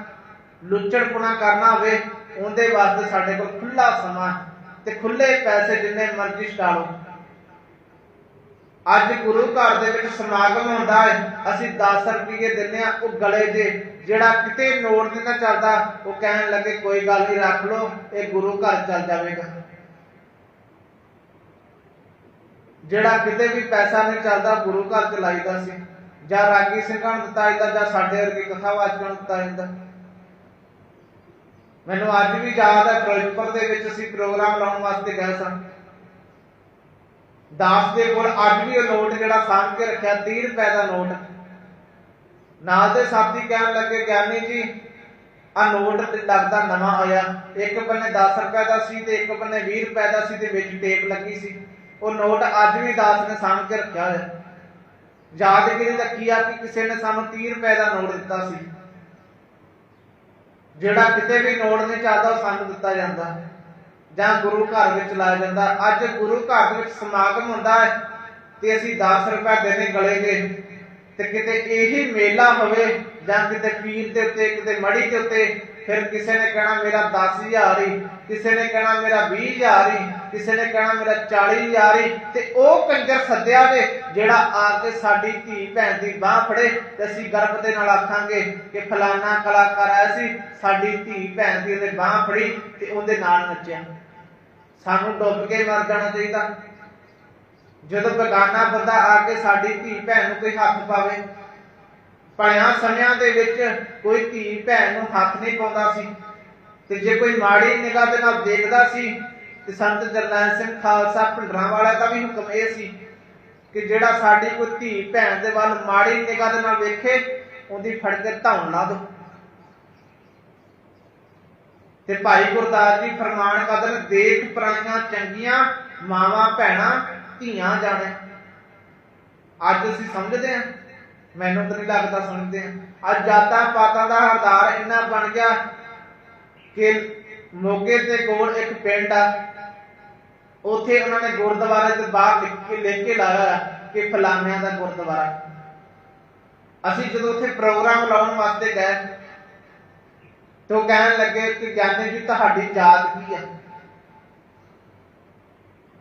ਲੁੱਚੜਪੁਣਾ ਕਰਨਾ ਹੋਵੇ, ਉਹਦੇ ਵਾਸਤੇ ਸਾਡੇ ਕੋਲ ਖੁੱਲਾ ਸਮਾਂ ਤੇ ਖੁੱਲੇ ਪੈਸੇ ਜਿੰਨੇ ਮਰਜ਼ੀ ਛਡਾਲੋ ਅੱਜ ਗੁਰੂ ਘਰ ਦੇ ਵਿੱਚ ਸਮਾਗਮ ਹੁੰਦਾ ਹੈ, ਅਸੀਂ 10 ਰੁਪਏ ਦਿੰਦੇ ਆ ਉਹ ਗਲੇ ਦੇ ਜਿਹੜਾ ਕਿਤੇ ਨੋਟ ਦੇ ਨਾ ਚੱਲਦਾ, ਉਹ ਕਹਿਣ ਲੱਗੇ, ਕੋਈ ਗੱਲ ਨਹੀਂ ਰੱਖ ਲਓ, ਇਹ ਗੁਰੂ ਘਰ ਚੱਲ ਜਾਵੇਗਾ। ਜਿਹੜਾ ਕਿਤੇ ਵੀ ਪੈਸਾ ਨਹੀਂ ਚੱਲਦਾ, ਗੁਰੂ ਘਰ ਚ ਲਾਈਦਾ ਸੀ। ਜਾਂ ਰਾਗੀ ਸਿੰਘਾਂ ਨੂੰ ਦਿੱਤਾ ਜਾਂਦਾ ਜਾਂ ਸਾਡੇ ਵਰਗੇ ਕਥਾਵਾਚਕਾਂ ਨੂੰ ਦਿੱਤਾ ਜਾਂਦਾ। ਮੈਨੂੰ ਅੱਜ ਵੀ ਯਾਦ ਹੈ ਫਿਰੋਜ਼ਪੁਰ ਦੇ ਵਿੱਚ ਅਸੀਂ ਪ੍ਰੋਗਰਾਮ ਲਾਉਣ ਵਾਸਤੇ ਗਏ ਸਾਂ। ਦਾਸ ਦੇ ਕੋਲ ਅੱਜ ਵੀ ਉਹ ਨੋਟ ਜਿਹੜਾ ਸਾਂਭ ਕੇ ਰੱਖਿਆ 30 ਰੁਪਏ ਦਾ ਨੋਟ। ਨਾਲ ਦੇ ਸਾਥੀ ਕਹਿਣ ਲੱਗੇ, ਗਿਆਨੀ ਜੀ ਆ ਨੋਟ ਲੱਗਦਾ ਨਵਾਂ ਆਇਆ। ਇੱਕ ਬੰਨੇ 10 ਰੁਪਏ ਦਾ ਸੀ ਤੇ ਇੱਕ ਬੰਨੇ 20 ਰੁਪਏ ਦਾ ਸੀ ਤੇ ਵਿੱਚ ਟੇਪ ਲੱਗੀ ਸੀ। ਉਹ ਨੋਟ ਅੱਜ ਵੀ ਦਾਸ ਨੇ ਸਾਂਭ ਕੇ ਰੱਖਿਆ ਹੋਇਆ। ਯਾਦਗਿਰੀ ਰੱਖੀ ਆ ਕਿ ਕਿਸੇ ਨੇ ਸਾਨੂੰ 30 ਰੁਪਏ ਦਾ ਨੋਟ ਦਿੱਤਾ ਸੀ। ਜਿਹੜਾ ਕਿਤੇ ਵੀ ਨੋਟ ਨਹੀਂ ਚਾਹਦਾ ਉਹ ਸਾਨੂੰ ਦਿੱਤਾ ਜਾਂਦਾ। ਜਾਂ ਗੁਰੂ ਘਰ ਵਿੱਚ ਲਾਇਆ ਜਾਂਦਾ। ਅੱਜ ਗੁਰੂ ਘਰ ਦੇ ਵਿੱਚ ਸਮਾਗਮ ਹੁੰਦਾ ਹੈ ਤੇ ਅਸੀਂ 10 ਰੁਪਏ ਦੇਣੇ ਗਲੇ ਗਏ ਤੇ ਕਿਤੇ ਇਹੀ ਮੇਲਾ ਹੋਵੇ ਜਾਂ ਕਿਤੇ ਪੀਰ ਦੇ ਉੱਤੇ, ਕਿਤੇ ਮੜੀ ਦੇ ਉੱਤੇ, ਫਿਰ ਕਿਸੇ ਨੇ ਕਹਿਣਾ, ਮੇਰਾ 10000 ਹੀ। ਕਿਸੇ ਨੇ ਕਹਿਣਾ, ਮੇਰਾ 20000 ਹੀ। ਕਿਸੇ ਨੇ ਕਹਿਣਾ ਮੇਰਾ 40000 ਹੀ ਤੇ ਉਹ ਕੰਜਰ ਸੱਦਿਆ ਵੇ, ਜਿਹੜਾ ਆ ਕੇ ਸਾਡੀ ਧੀ ਭੈਣ ਦੀ ਬਾਹ ਫੜੇ ਤੇ ਅਸੀਂ ਗਰਭ ਦੇ ਨਾਲ ਆਖਾਂਗੇ ਕਿ ਫਲਾਨਾ ਕਲਾਕਾਰ ਆਇਆ ਸੀ, ਸਾਡੀ ਧੀ ਭੈਣ ਦੀ ਉਹਨੇ ਬਾਹ ਫੜੀ ਤੇ ਉਹਦੇ ਨਾਲ ਨੱਚਿਆ। ਸਾਨੂੰ ਡੁੱਬ ਕੇ ਮਰ ਜਾਣਾ ਚਾਹੀਦਾ। ਜਦੋਂ ਬਗਾਨਾ ਬੰਦਾ ਆ ਕੇ ਸਾਡੀ ਧੀ ਭੈਣ ਨੂੰ ਕੋਈ ਹੱਥ ਪਾਵੇ, ਭਲਿਆਂ ਸਮਿਆਂ ਦੇ ਵਿੱਚ ਕੋਈ ਧੀ ਭੈਣ ਨੂੰ ਹੱਥ ਨਹੀਂ ਪਾਉਂਦਾ ਸੀ ਤੇ ਜੇ ਕੋਈ ਮਾੜੀ ਨਿਗਾਹ ਦੇ ਨਾਲ ਦੇਖਦਾ ਸੀ ਤੇ ਸੰਤ ਜਰਨੈਲ ਸਿੰਘ ਖਾਲਸਾ ਭਿੰਡਰਾਂ ਵਾਲਾ ਦਾ ਵੀ ਹੁਕਮ ਇਹ ਸੀ ਕਿ ਜਿਹੜਾ ਸਾਡੀ ਕੋਈ ਧੀ ਭੈਣ ਦੇ ਵੱਲ ਮਾੜੀ ਨਿਗਾਹ ਦੇ ਨਾਲ ਵੇਖੇ, ਉਹਦੀ ਫੜ ਕੇ ਧੌਣ ਲਾ ਦੋ। ਤੇ ਭਾਈ ਗੁਰਦਾਸ ਜੀ ਫਰਮਾਨ ਕਦਨ ਦੇਖ ਪਰਾਈਆਂ ਚੰਗੀਆਂ, ਮਾਵਾਂ ਭੈਣਾਂ, ਧੀਆਂ ਜਾਣੇ। ਅੱਜ ਅਸੀਂ ਸਮਝਦੇ ਹਾਂ, ਮੈਨੂੰ ਤਾਂ ਨਹੀਂ ਲੱਗਦਾ ਸੁਣਦੇ ਹਾਂ। ਅੱਜ ਜਾਤਾਂ ਪਾਤਾਂ ਦਾ ਹਰਦਾਰ ਇੰਨਾ ਬਣ ਗਿਆ ਕਿ ਮੋਗੇ ਦੇ ਕੋਲ ਇੱਕ ਪਿੰਡ ਆ ਉੱਥੇ ਉਹਨਾਂ ਨੇ ਗੁਰਦੁਆਰੇ ਦੇ ਬਾਹਰ ਲਿਖ ਕੇ ਲਿਖ ਕੇ ਲਾਇਆ ਕਿ ਫਲਾਣਿਆਂ ਦਾ ਗੁਰਦੁਆਰਾ। ਅਸੀਂ ਜਦੋਂ ਉੱਥੇ ਪ੍ਰੋਗਰਾਮ ਲਾਉਣ ਵਾਸਤੇ ਗਏ, ਤੋ ਕਹਿਣ ਲੱਗੇ ਕਿ ਗਿਆਨੀ ਜੀ, ਤੁਹਾਡੀ ਜਾਤ ਕੀ ਹੈ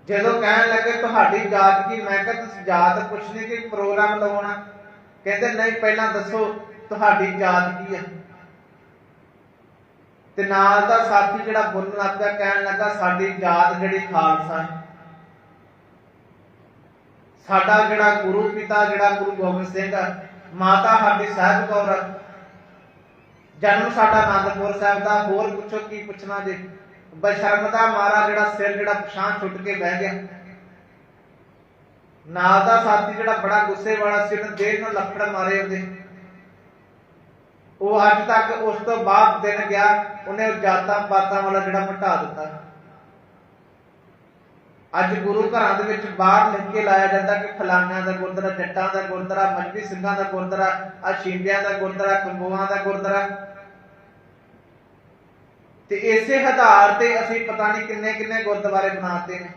ਜਦੋਂ ਕਹਿਣ ਲੱਗੇ, ਤੁਹਾਡੀ ਜਾਤ ਕੀ? ਮੈਂ ਕਿਹਾ, ਤੁਸੀਂ ਜਾਤ ਪੁੱਛਣੀ ਕਿ ਪ੍ਰੋਗਰਾਮ ਲਾਉਣਾ? ਕਹਿੰਦੇ, ਨਹੀਂ, ਪਹਿਲਾਂ ਦੱਸੋ, ਤੁਹਾਡੀ ਜਾਤ ਕੀ ਹੈ ਤੇ ਨਾਲ ਦਾ ਸਾਥੀ ਜਿਹੜਾ ਬੋਲਣ ਲੱਗ ਕਹਿਣ ਲੱਗਾ, ਸਾਡੀ ਜਾਤ ਜਿਹੜੀ ਖਾਲਸਾ ਹੈ। ਸਾਡਾ ਜਿਹੜਾ ਗੁਰੂ ਪਿਤਾ, ਜਿਹੜਾ ਗੁਰੂ ਗੋਬਿੰਦ ਸਿੰਘ ਮਾਤਾ ਸਾਡੀ ਸਾਹਿਬ ਕੌਰ ਜਨਮ ਸਾਡਾ ਆਨੰਦਪੁਰ ਸਾਹਿਬ ਦਾ, ਹੋਰ ਪੁੱਛੋ ਕੀ ਪੁੱਛਣਾ ਜੇ। ਬਸ਼ਰਮ ਦਾ ਮਾਰਾ ਜਿਹੜਾ ਸਿਰ ਜਿਹੜਾ ਪਛਾਣ ਛੁੱਟ ਕੇ ਬਹਿ ਗਿਆ। ਨਾਲ ਦਾ ਸਾਥੀ ਜਿਹੜਾ ਬੜਾ ਗੁੱਸੇ ਵਾਲਾ ਸੀ, ਉਹਨੇ ਦੇਹ ਨੂੰ ਲੱਫੜ ਮਾਰੇ ਉਹਦੇ। ਉਹ ਅੱਜ ਤੱਕ ਉਸ ਤੋਂ ਬਾਅਦ ਦਿਨ ਗਿਆ, ਉਹਨੇ ਜਾਤਾਂ ਪਾਤਾਂ ਵਾਲਾ ਜਿਹੜਾ ਮਟਾ ਦਿੱਤਾ। ਅੱਜ ਗੁਰੂ ਘਰਾਂ ਦੇ ਵਿੱਚ ਬਾਹਰ ਲਿਖ ਕੇ ਲਾਇਆ ਜਾਂਦਾ ਕਿ ਫਲਾਨਿਆਂ ਦਾ ਗੁਰਦੁਆਰਾ, ਜੱਟਾਂ ਦਾ ਗੁਰਦੁਆਰਾ, ਮਜਬੀ ਸਿੰਘਾਂ ਦਾ ਗੁਰਦੁਆਰਾ ਆ ਸ਼ਿੰਦਿਆਂ ਦਾ ਗੁਰਦੁਆਰਾ ਕੰਬੋਆਂ ਦਾ ਗੁਰਦੁਆਰਾ। ਤੇ ਇਸੇ ਆਧਾਰ ਤੇ ਅਸੀਂ ਪਤਾ ਨਹੀਂ ਕਿੰਨੇ ਕਿੰਨੇ ਗੁਰਦੁਆਰੇ ਬਣਾਤੇ ਨੇ।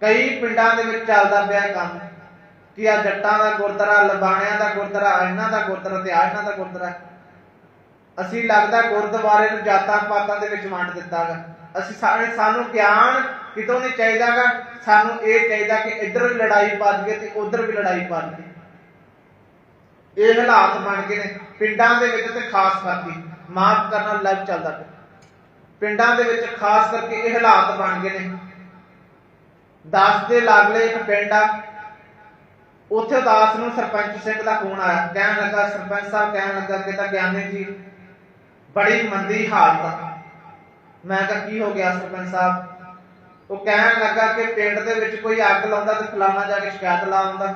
ਕਈ ਪਿੰਡਾਂ ਦੇ ਵਿੱਚ ਚੱਲਦਾ ਪਿਆ ਕੰਮ। ਕਿ ਆ ਜੱਟਾਂ ਦਾ ਗੁਰਦੁਆਰਾ, ਲਬਾਣਿਆਂ ਦਾ ਗੁਰਦੁਆਰਾ, ਇਹਨਾਂ ਦਾ ਗੁਰਦੁਆਰਾ ਤੇ ਆ ਇਹਨਾਂ ਦਾ ਗੁਰਦੁਆਰਾ? ਅਸੀਂ ਲੱਗਦਾ ਗੁਰਦੁਆਰੇ ਨੂੰ ਜਾਤਾਂ ਪਾਤਾਂ ਦੇ ਵਿੱਚ ਵੰਡ ਦਿੱਤਾਗਾ। ਅਸੀਂ ਸਾਰੇ, ਸਾਨੂੰ ਗਿਆਨ ਕਿਤੋਂ ਨਹੀਂ ਚਾਹੀਦਾਗਾ? ਸਾਨੂੰ ਇਹ ਚਾਹੀਦਾ ਕਿ ਇੱਧਰ ਵੀ ਲੜਾਈ ਪਾ ਦਈਏ ਤੇ ਉੱਧਰ ਵੀ ਲੜਾਈ ਪਾ ਦਈਏ ਇਹ ਹਾਲਾਤ ਬਣ ਗਏ ਨੇ। ਪਿੰਡਾਂ ਦੇ ਵਿੱਚ ਤੇ ਖਾਸ ਕਰਕੇ, ਮਾਫ ਕਰਨਾ ਲਾਈਵ ਚੱਲਦਾ ਪਿਆ। ਪਿੰਡਾਂ ਦੇ ਵਿੱਚ ਖਾਸ ਕਰਕੇ ਇਹ ਹਾਲਾਤ ਬਣ ਗਏ ਨੇ। ਦਾਸ ਦੇ ਲਾਗਲੇ ਇੱਕ ਪਿੰਡ ਆ ਉੱਥੇ ਦਾਸ ਨੂੰ ਸਰਪੰਚ ਸਿੰਘ ਦਾ ਫੋਨ ਆਇਆ। ਕਹਿਣ ਲੱਗਾ, ਸਰਪੰਚ ਸਾਹਿਬ, ਕਹਿਣ ਲੱਗਾ ਕਿ ਤਾਂ ਗਿਆਨੀ ਜੀ ਬੜੀ ਮੰਦੀ ਹਾਲਤ ਮੈਂ ਕਿਹਾ, ਕੀ ਹੋ ਗਿਆ ਸਰਪੰਚ ਸਾਹਿਬ? ਉਹ ਕਹਿਣ ਲੱਗਾ ਕਿ ਪਿੰਡ ਦੇ ਵਿੱਚ ਕੋਈ ਅੱਗ ਲਾਉਂਦਾ ਤੇ ਫਲਾਣਾ ਜਾ ਕੇ ਸ਼ਿਕਾਇਤ ਲਾ ਆਉਂਦਾ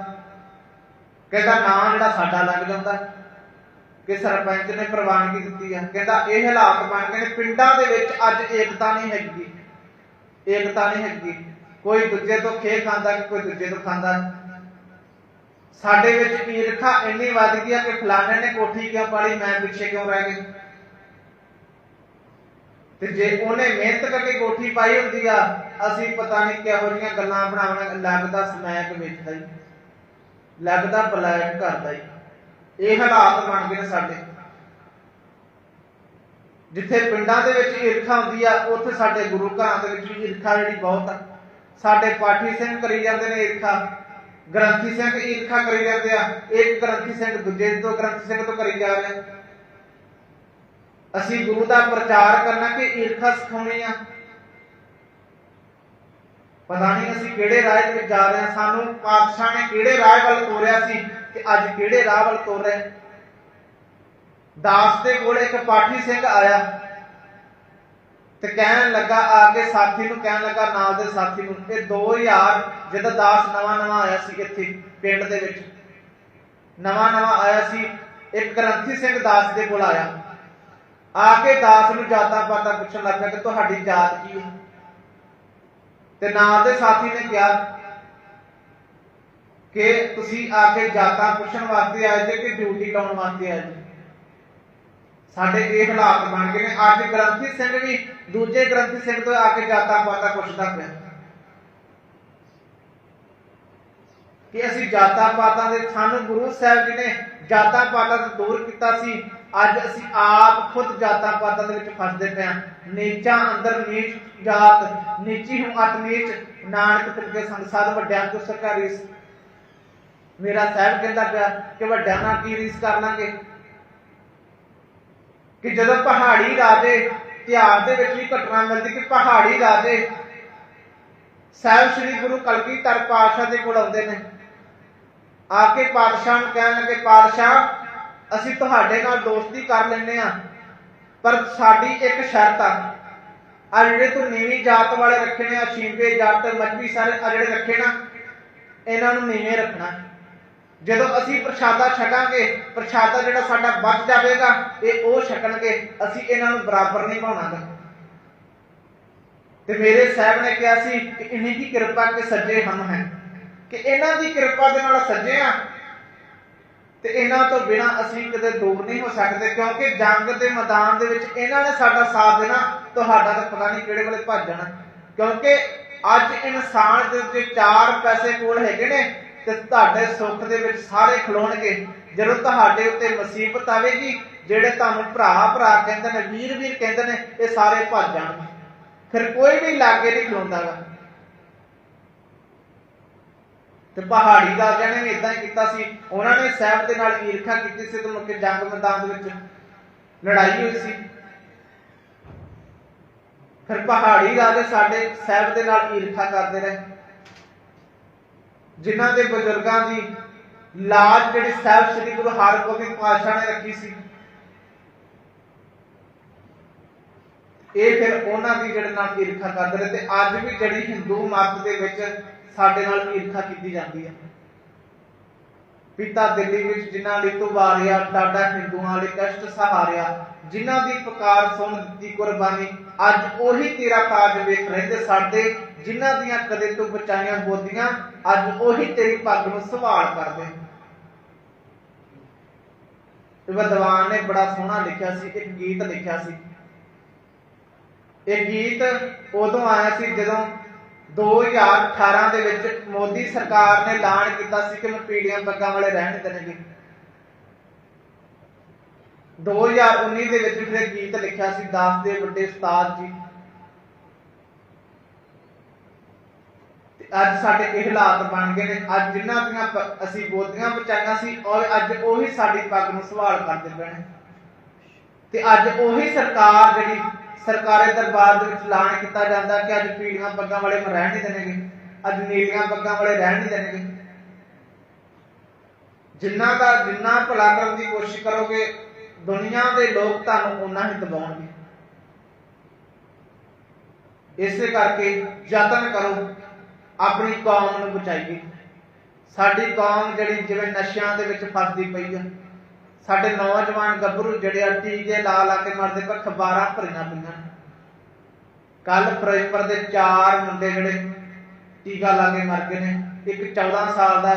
ਕਹਿੰਦਾ, ਨਾਂ ਜਿਹੜਾ ਸਾਡਾ ਲੱਗ ਜਾਂਦਾ। ਕਿ ਸਰਪੰਚ ਨੇ ਪ੍ਰਵਾਨਗੀ ਦਿੱਤੀ ਆ। ਕਹਿੰਦਾ, ਇਹ ਹਾਲਾਤ ਬਣ ਗਏ ਨੇ। ਪਿੰਡਾਂ ਦੇ ਵਿੱਚ ਅੱਜ ਏਕਤਾ ਨਹੀਂ ਹੈਗੀ। ਏਕਤਾ ਨਹੀਂ ਹੈਗੀ। ਕੋਈ ਦੂਜੇ ਤੋਂ ਖੇ ਖਾਂਦਾ, ਕੋਈ ਦੂਜੇ ਤੋਂ ਖਾਂਦਾ। ਸਾਡੇ ਵਿੱਚ ਈਰਖਾ ਇੰਨੀ ਵੱਧ ਗਈ ਆ ਕਿ ਫਲਾਣੇ ਨੇ ਕੋਠੀ ਕਿਉਂ ਪਾਲੀ, ਮੈਂ ਪਿੱਛੇ ਕਿਉਂ ਰਹਿ ਗਿਆ ਤੇ ਜੇ ਉਹਨੇ ਮਿਹਨਤ ਕਰਕੇ ਕੋਠੀ ਪਾਈ ਹੁੰਦੀ ਆ, ਅਸੀਂ ਪਤਾ ਨਹੀਂ ਕਿਹੋ ਜਿਹੀਆਂ ਗੱਲਾਂ ਬਣਾਉਣ, ਲੱਗਦਾ ਸਮੈਕ ਵੇਚਦਾ ਹੀ, ਲੱਗਦਾ ਬਲੈਕ ਕਰਦਾ ਹੀ। ਇਹ ਹਾਲਾਤ ਬਣ ਗਏ ਨੇ ਸਾਡੇ। ਜਿੱਥੇ ਪਿੰਡਾਂ ਦੇ ਵਿੱਚ ਈਰਖਾ ਹੁੰਦੀ ਆ, ਉੱਥੇ ਸਾਡੇ ਗੁਰੂ ਘਰਾਂ ਦੇ ਵਿੱਚ ਵੀ ਈਰਖਾ ਜਿਹੜੀ ਬਹੁਤ ਆ। ਸਾਡੇ ਪਾਠੀ ਸਿੰਘ ਕਰੀ ਜਾਂਦੇ ਨੇ ਈਰਖਾ। ਗ੍ਰੰਥੀ ਸਿੰਘ ਈਰਖਾ ਕਰੀ ਜਾਂਦੇ ਆ, ਇੱਕ ਗ੍ਰੰਥੀ ਸਿੰਘ ਦੂਜੇ ਤੋਂ ਗ੍ਰੰਥੀ ਸਿੰਘ ਤੋਂ ਕਰੀ ਜਾ ਰਹੇ ਅਸੀਂ ਗੁਰੂ ਦਾ ਪ੍ਰਚਾਰ ਕਰਨਾ ਕਿ ਈਰਖਾ ਸਿਖਾਉਣੀ ਆ। ਪਤਾ ਨਹੀਂ ਅਸੀਂ ਕਿਹੜੇ ਰਾਹ ਦੇ ਵਿੱਚ ਜਾ ਰਹੇ ਹਾਂ ਸਾਨੂੰ ਪਾਤਸ਼ਾਹ ਨੇ ਕਿਹੜੇ ਰਾਹ ਵੱਲ ਤੋਰਿਆ ਸੀ ਤੇ ਅੱਜ ਕਿਹੜੇ ਰਾਹ ਵੱਲ ਤੋਰ ਰਹੇ ਦਾਸ ਦੇ ਕੋਲ ਇੱਕ ਪਾਠੀ ਸਿੰਘ ਆਇਆ। ਤੇ ਕਹਿਣ ਲੱਗਾ ਆ ਕੇ ਸਾਥੀ ਨੂੰ, ਕਹਿਣ ਲੱਗਾ ਨਾਲ ਦੇ ਸਾਥੀ ਨੂੰ, ਇਹ 2000 ਜਦੋਂ ਦਾਸ ਨਵਾਂ ਨਵਾਂ ਆਇਆ ਸੀ ਇੱਥੇ ਪਿੰਡ ਦੇ ਵਿੱਚ। ਨਵਾਂ ਨਵਾਂ ਆਇਆ ਸੀ, ਇੱਕ ਗ੍ਰੰਥੀ ਸਿੰਘ ਦਾਸ ਦੇ ਕੋਲ ਆਇਆ। ਆ ਕੇ ਦਾਸ ਨੂੰ ਜਾਤਾਂ ਪਾਤਾਂ ਪੁੱਛਣ ਲੱਗਾ ਕਿ ਤੁਹਾਡੀ ਜਾਤ ਕੀ ਹੈ? ਤੇ ਨਾਲ ਦੇ ਸਾਥੀ ਨੇ ਕਿਹਾ ਕਿ ਤੁਸੀਂ ਆ ਕੇ ਜਾਤਾਂ ਪੁੱਛਣ ਵਾਸਤੇ ਆਏ ਜੇ ਕਿ ਡਿਊਟੀ ਲਾਉਣ ਵਾਸਤੇ ਆਏ ਜੇ? ਸਾਡੇ ਇਹ ਹਾਲਾਤ ਬਣ ਗਏ ਨੇ। ਅੱਜ ਗ੍ਰੰਥੀ ਸਿੰਘ ਵੀ ਦੂਜੇ ਗ੍ਰੰਥੀ ਸਿੰਘ ਤੋਂ ਆ ਕੇ ਜਾਤਾਂ ਪਾਤਾਂ ਪੁੱਛਦਾ ਪਿਆ। ਕਿ ਅਸੀਂ ਜਾਤਾਂ ਪਾਤਾਂ ਦੇ ਸਾਨੂੰ ਗੁਰੂ ਸਾਹਿਬ ਜੀ ਨੇ ਜਾਤਾਂ ਪਾਤਾਂ ਤੋਂ ਦੂਰ ਕੀਤਾ ਸੀ, ਅੱਜ ਅਸੀਂ ਆਪ ਖੁਦ ਜਾਤਾਂ ਪਾਤਾਂ ਦੇ ਵਿੱਚ ਫਸਦੇ ਪਏ ਨੀਚਾਂ ਅੰਦਰ ਨੀਚ ਜਾਤ, ਨੀਚੀ ਹੂੰ ਅਤ ਨੀਚ, ਨਾਨਕ ਤਿਲਕੇ ਸੰਸਾਰ ਵੱਡਿਆਂ ਤੋਂ ਸਰਕਾਰੀ ਮੇਰਾ ਸਾਹਿਬ ਕਹਿੰਦਾ ਪਿਆ ਕਿ ਵੱਡਿਆਂ ਨਾਲ ਕੀ ਰੀਸ ਕਰ ਲਾਂਗੇ ਕਿ ਜਦੋਂ ਪਹਾੜੀ ਰਾਜੇ ਇਤਿਹਾਸ ਦੇ ਵਿੱਚ ਵੀ ਘਟਨਾ ਮਿਲਦੀ ਕਿ ਪਹਾੜੀ ਰਾਜੇ ਸਾਹਿਬ ਸ੍ਰੀ ਗੁਰੂ ਕਲਗੀਧਰ ਪਾਤਸ਼ਾਹ ਦੇ ਕੋਲ ਆਉਂਦੇ ਨੇ। ਆ ਕੇ ਪਾਤਸ਼ਾਹ ਨੂੰ ਕਹਿਣ ਲੱਗੇ, ਪਾਤਸ਼ਾਹ, ਅਸੀਂ ਤੁਹਾਡੇ ਨਾਲ ਦੋਸਤੀ ਕਰ ਲੈਨੇ ਆ ਪਰ ਸਾਡੀ ਇੱਕ ਸ਼ਰਤ ਆ। ਆ ਜਿਹੜੇ ਤੂੰ ਨੀਵੀਂ ਜਾਤ ਵਾਲੇ ਰੱਖੇ ਨੇ, ਆ ਸ਼ੀਂਪੇ ਜੱਟ ਮੱਝੀ ਸਾਰੇ ਆ ਜਿਹੜੇ ਰੱਖੇ ਨਾ, ਇਹਨਾਂ ਨੂੰ ਨੀਵੇਂ ਰੱਖਣਾ। ਜਦੋਂ ਅਸੀਂ ਪ੍ਰਸ਼ਾਦਾ ਛਕਾਂਗੇ, ਪ੍ਰਸ਼ਾਦਾ ਜਿਹੜਾ ਸਾਡਾ ਬਚ ਜਾਵੇਗਾ, ਇਹ ਉਹ ਛਕਣਗੇ, ਅਸੀਂ ਇਹਨਾਂ ਨੂੰ ਬਰਾਬਰ ਨਹੀਂ ਪਾਉਣਾਗਾ ਤੇ ਮੇਰੇ ਸਾਹਿਬ ਨੇ ਕਿਹਾ ਸੀ ਕਿ ਇन्हीं ਦੀ ਕਿਰਪਾ ਕੇ ਸੱਜੇ ਹਮ ਹੈ। ਕਿ ਇਹਨਾਂ ਦੀ ਕਿਰਪਾ ਦੇ ਨਾਲ ਸੱਜੇ ਆ। ਤੇ ਇਹਨਾਂ ਤੋਂ ਬਿਨਾ ਅਸੀਂ ਕਦੇ ਦੂਰ ਨਹੀਂ ਹੋ ਸਕਦੇ, ਕਿਉਂਕਿ ਜੰਗ ਦੇ ਮੈਦਾਨ ਦੇ ਵਿੱਚ ਇਹਨਾਂ ਨੇ ਸਾਡਾ ਸਾਥ ਦੇਣਾ, ਤੁਹਾਡਾ ਤਾਂ ਪਤਾ ਨਹੀਂ ਕਿਹੜੇ ਵੇਲੇ ਭੱਜ ਜਾਣਾ। ਕਿਉਂਕਿ ਅੱਜ ਇਨਸਾਨ ਦੇ ਚਾਰ ਪੈਸੇ ਕੋਲ ਹੈਗੇ ਨੇ ਤੇ ਤੁਹਾਡੇ ਸੁੱਖ ਦੇ ਵਿੱਚ ਸਾਰੇ ਖਲੋਣਗੇ। ਜਦੋਂ ਤੁਹਾਡੇ ਉੱਤੇ ਮੁਸੀਬਤ ਆਵੇਗੀ, ਜਿਹੜੇ ਤੁਹਾਨੂੰ ਭਰਾ ਭਰਾ ਕਹਿੰਦੇ ਨੇ ਵੀਰ ਵੀਰ ਕਹਿੰਦੇ ਨੇ, ਇਹ ਸਾਰੇ ਭੱਜ ਜਾਣਗੇ। ਫਿਰ ਕੋਈ ਵੀ ਲਾਗੇ ਨਹੀਂ ਖਲੋਂਦਾਗਾ। ਤੇ ਪਹਾੜੀ ਰਾਜਿਆਂ ਨੇ ਵੀ ਇਦਾਂ ਹੀ ਕੀਤਾ ਸੀ। ਉਹਨਾਂ ਨੇ ਸਾਹਿਬ ਦੇ ਨਾਲ ਈਰਖਾ ਕੀਤੀ ਸੀ, ਤੇ ਮੁੜ ਜੰਗ ਮੈਦਾਨ ਦੇ ਵਿੱਚ ਲੜਾਈ ਹੋਈ ਸੀ। ਫਿਰ ਪਹਾੜੀ ਰਾਜੇ ਸਾਡੇ ਸਾਹਿਬ ਦੇ ਨਾਲ ਈਰਖਾ ਕਰਦੇ ਰਹੇ। ਜਿਨ੍ਹਾਂ ਦੇ ਬਜ਼ੁਰਗਾਂ ਦੀ ਲਾਜ ਜਿਹੜੀ ਸਾਹਿਬ ਸ੍ਰੀ ਗੁਰੂ ਹਰਗੋਬਿੰਦ ਪਾਤਸ਼ਾਹ ਨੇ ਰੱਖੀ ਸੀ। ਇਹ ਫਿਰ ਉਹਨਾਂ ਦੀ ਜਿਹੜੇ ਨਾਲ ਈਰਖਾ ਕਰਦੇ ਰਹੇ ਤੇ ਅੱਜ ਵੀ ਜਿਹੜੀ ਹਿੰਦੂ ਮਤ ਦੇ ਵਿੱਚ ਸਾਡੇ ਨਾਲ ਈਰਖਾ ਕੀਤੀ ਜਾਂਦੀ ਹੈ। ਪਿਤਾ ਦਿੱਲੀ ਵਿੱਚ ਜਿਨ੍ਹਾਂ ਲਈ ਤੂੰ ਵਾਰਿਆ ਹਿੰਦੂਆਂ ਲਈ ਕਸ਼ਟ ਸਹਾਰਿਆ, ਜਿਨ੍ਹਾਂ ਦੀ ਪੁਕਾਰ ਸੁਣ ਦਿੱਤੀ ਕੁਰਬਾਨੀ ਅੱਜ ਉਹੀ ਤੇਰਾ ਕਾਜ ਵੇਖ ਰਹੇ ਤੇ ਸਾਡੇ ਜਿਨ੍ਹਾਂ ਦੀਆਂ ਕਦੇ ਤੂੰ ਬਚਾਈਆਂ ਗੋਦੀਆਂ, ਅੱਜ ਉਹੀ ਤੇਰੀ ਪੱਗ ਨੂੰ ਸੰਭਾਲ ਕਰਦੇ। ਇਹ ਵਿਦਵਾਨ ਨੇ ਬੜਾ ਸੋਹਣਾ ਲਿਖਿਆ ਸੀ, ਇੱਕ ਗੀਤ ਲਿਖਿਆ ਸੀ। ਇਹ ਗੀਤ ਉਦੋਂ ਆਇਆ ਸੀ ਜਦੋਂ 2018 ਦੇ ਵਿੱਚ ਮੋਦੀ ਸਰਕਾਰ ਨੇ ਐਲਾਨ ਕੀਤਾ ਸੀ ਕਿ ਮੈਂ ਪੀੜੀਆਂ ਪੱਗਾਂ ਵਾਲੇ ਰਹਿਣ ਦੇਣਗੇ। 2019 ਦੇ ਵਿੱਚ ਫਿਰ ਗੀਤ ਲਿਖਿਆ ਸੀ, ਦਾਸ ਦੇ ਵੱਡੇ ਉਸਤਾਦ ਜੀ। ਅੱਜ ਸਾਡੇ ਇਹ ਹਾਲਾਤ ਬਣ ਗਏ ਨੇ। ਅੱਜ ਜਿਨ੍ਹਾਂ ਦੀਆਂ ਅਸੀਂ ਗੋਦੀਆਂ ਬਚਾਈਆਂ ਸੀ ਔਰ ਅੱਜ ਉਹੀ ਸਾਡੀ ਪੱਗ ਨੂੰ ਸੰਭਾਲ ਕਰਦੇ ਪਏ ਨੇ। ਤੇ ਅੱਜ ਉਹੀ ਸਰਕਾਰ ਜਿਹੜੀ ਸਰਕਾਰੀ ਦਰਬਾਰ ਦੇ ਵਿੱਚ ਐਲਾਨ ਕੀਤਾ ਜਾਂਦਾ ਕਿ ਅੱਜ ਪੀੜੀਆਂ ਪੱਗਾਂ ਵਾਲੇ ਰਹਿਣ ਨਹੀਂ ਦੇਣਗੇ। ਅੱਜ ਨੀਲੀਆਂ ਪੱਗਾਂ ਵਾਲੇ ਰਹਿਣ ਨਹੀਂ ਦੇਣਗੇ। ਜਿੰਨਾ ਦਾ, ਜਿੰਨਾ ਭਲਾ ਕਰਨ ਦੀ ਕੋਸ਼ਿਸ਼ ਕਰੋਗੇ, ਦੁਨੀਆ ਦੇ ਲੋਕ ਤੁਹਾਨੂੰ ਉਨਾ ਹੀ ਦਬਾਉਣਗੇ। ਇਸੇ ਕਰਕੇ ਯਤਨ ਕਰੋ। ਆਪਣੀ ਕੌਮ ਨੂੰ ਬਚਾਈਏ। ਸਾਡੀ ਕੌਮ ਜਿਹੜੀ ਜਿਵੇਂ ਨਸ਼ਿਆਂ ਦੇ ਵਿੱਚ ਫਸਦੀ ਪਈ ਆ, ਸਾਡੇ ਨੌਜਵਾਨ ਗੱਭਰੂ ਜਿਹੜੇ ਆ ਟੀਕੇ ਲਾ ਲਾ ਕੇ ਮਰਦੇ ਪਰ ਖਬਾਰਾਂ ਭਰੀਆਂ ਪਈਆਂ। ਕੱਲ ਫਿਰੋਜ਼ਪੁਰ ਦੇ ਚਾਰ ਮੁੰਡੇ ਜਿਹੜੇ ਟੀਕਾ ਲਾ ਕੇ ਮਰ ਗਏ ਨੇ, ਇੱਕ 14 ਸਾਲ ਦਾ,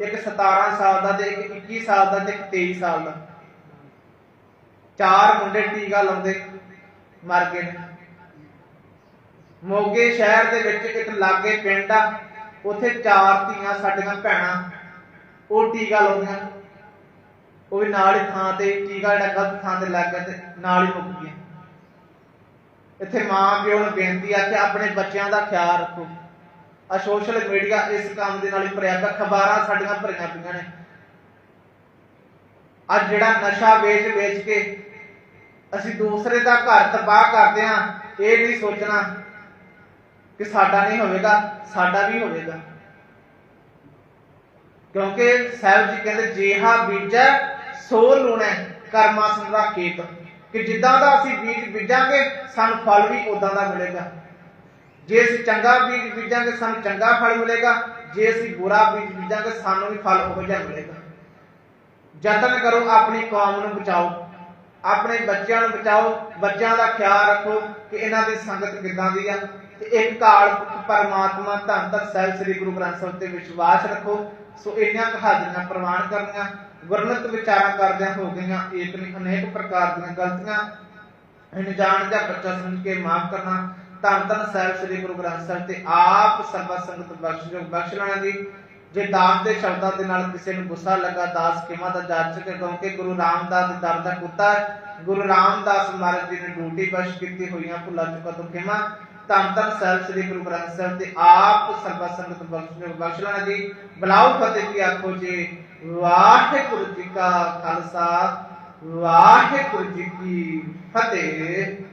ਇੱਕ 17 ਸਾਲ ਦਾ ਤੇ ਇੱਕ 21 ਸਾਲ ਦਾ ਤੇ ਇੱਕ 23 ਸਾਲ ਦਾ। ਚਾਰ ਮੁੰਡੇ ਟੀਕਾ ਲਾਉਂਦੇ ਮਰ ਗਏ ਨੇ। ਮੋਗੇ ਸ਼ਹਿਰ ਦੇ ਵਿੱਚ ਇੱਕ ਲਾਗੇ ਪਿੰਡ ਆ, ਉੱਥੇ ਚਾਰ ਧੀਆਂ ਸਾਡੀਆਂ ਭੈਣਾਂ, ਉਹ ਟੀਕਾ ਲਾਉਂਦੀਆਂ। ਉਹ ਵੀ ਨਾਲ ਹੀ ਥਾਂ ਤੇ, ਟੀਕਾ ਜਿਹੜਾ ਗਲਤ ਥਾਂ ਤੇ ਲੱਗ ਗਿਆ ਤੇ ਨਾਲ ਹੀ ਮੁੱਕ ਗਿਆ ਇੱਥੇ ਮਾਂ ਪਿਓ ਨੂੰ ਬੇਨਤੀ ਆ ਕਿ ਆਪਣੇ ਬੱਚਿਆਂ ਦਾ ਖਿਆਲ ਰੱਖੋ। ਆ ਸੋਸ਼ਲ ਮੀਡੀਆ ਇਸ ਕੰਮ ਦੇ ਨਾਲ ਹੀ ਭਰਿਆ ਪਿਆ ਖਬਰਾਂ ਸਾਡੀਆਂ ਭਰੀਆਂ ਪਈਆਂ ਨੇ। ਅੱਜ ਜਿਹੜਾ ਨਸ਼ਾ ਵੇਚ ਵੇਚ ਕੇ ਅਸੀਂ ਦੂਸਰੇ ਦਾ ਘਰ ਤਬਾਹ ਕਰਦੇ ਆ ਇਹ ਨਹੀਂ ਸੋਚਣਾ ਕਿ ਸਾਡਾ ਨਹੀਂ ਹੋਵੇਗਾ, ਸਾਡਾ ਵੀ ਹੋਵੇਗਾ। ਕਿਉਂਕਿ ਸਾਹਿਬ ਜੀ ਕਹਿੰਦੇ, ਜੇਹਾ ਬੀਜੈ ਸੋ ਲੂਣੈ, ਕਰਮਾ ਸੰਗਾ ਖੇਤ। ਕਿ ਜਿੱਦਾਂ ਦਾ ਅਸੀਂ ਬੀਜ ਬੀਜਾਂਗੇ, ਸਾਨੂੰ ਫਲ ਵੀ ਉਦਾਂ ਦਾ ਮਿਲੇਗਾ। ਜੇ ਅਸੀਂ ਚੰਗਾ ਬੀਜ ਬੀਜਾਂਗੇ, ਸਾਨੂੰ ਚੰਗਾ ਫਲ ਮਿਲੇਗਾ। ਜੇ ਅਸੀਂ ਬੁਰਾ ਬੀਜ ਬੀਜਾਂਗੇ, ਸਾਨੂੰ ਵੀ ਫਲ ਉਹੋ ਜਿਹਾ ਮਿਲੇਗਾ। ਯਤਨ ਕਰੋ ਆਪਣੀ ਕੌਮ ਨੂੰ ਬਚਾਓ। ਆਪਣੇ ਬੱਚਿਆਂ ਨੂੰ ਬਚਾਓ, ਬੱਚਿਆਂ ਦਾ ਖਿਆਲ ਰੱਖੋ ਕਿ ਇਹਨਾਂ ਦੀ ਸੰਗਤ ਕਿੱਦਾਂ ਦੀ ਆ। ਤੇ ਇੱਕ ਕਾਲ ਪਰਮਾਤਮਾ ਧੰਨ ਧੰਨ ਸਾਹਿਬ ਸ੍ਰੀ ਗੁਰੂ ਗ੍ਰੰਥ ਸਾਹਿਬ ਤੇ ਵਿਸ਼ਵਾਸ ਰੱਖੋ। ਸੋ ਇੰਨੀਆਂ ਕੁ ਪ੍ਰਵਾਨ ਕਰਨੀਆਂ, ਵਰਣਤ ਵਿਚਾਰਾਂ ਕਰਦਿਆਂ ਹੋ ਗਈਆਂ ਏਕ ਨਹੀਂ, ਅਨੇਕ ਪ੍ਰਕਾਰ ਦੀਆਂ ਗਲਤੀਆਂ। ਅਣਜਾਣ ਜਾਂ ਬੱਚਾ ਸਮਝ ਕੇ ਮਾਫ ਕਰਨਾ। ਧੰਨ ਧੰਨ ਸਾਹਿਬ ਸ੍ਰੀ ਗੁਰੂ ਗ੍ਰੰਥ ਸਾਹਿਬ ਤੇ ਆਪ ਸਰਬਤ ਸੰਗਤ ਬਖਸ਼ ਬਖਸ਼ ਲੈਣਾ ਦੀ ਜੇ ਦਾਸ ਦੇ ਸ਼ਬਦਾਂ ਦੇ ਨਾਲ ਕਿਸੇ ਨੂੰ ਗੁੱਸਾ ਲੱਗਾ, ਦਾਸ ਕਿਵੇਂ ਦਾ ਜਾਚ ਕੇ ਕਿਉਂਕਿ ਗੁਰੂ ਰਾਮਦਾਸ ਦੇ ਦਰ ਦਾ ਕੁੱਤਾ ਗੁਰੂ ਰਾਮਦਾਸ ਮਹਾਰਾਜ ਜੀ ਨੇ ਡਿਊਟੀ ਬਖਸ਼ ਕੀਤੀ ਹੋਈਆਂ ਭੁੱਲਾ ਚੁੱਕਾ ਤੋਂ ਕਿਮਾ ਧੰਨ ਧੰਨ ਸਾਹਿਬ ਸ੍ਰੀ ਗੁਰੂ ਗ੍ਰੰਥ ਸਾਹਿਬ ਤੇ ਆਪ ਸਰਬਾ ਸੰਗਤ ਬਖਸ਼ ਬਖਸ਼ ਜੀ। ਬਲਾਉ ਫਤਿਹ ਕੀ ਆਖੋ ਜੀ? ਵਾਹਿਗੁਰੂ ਜੀ ਕਾ ਖਾਲਸਾ, ਵਾਹਿਗੁਰੂ ਜੀ ਕੀ ਫਤਿਹ।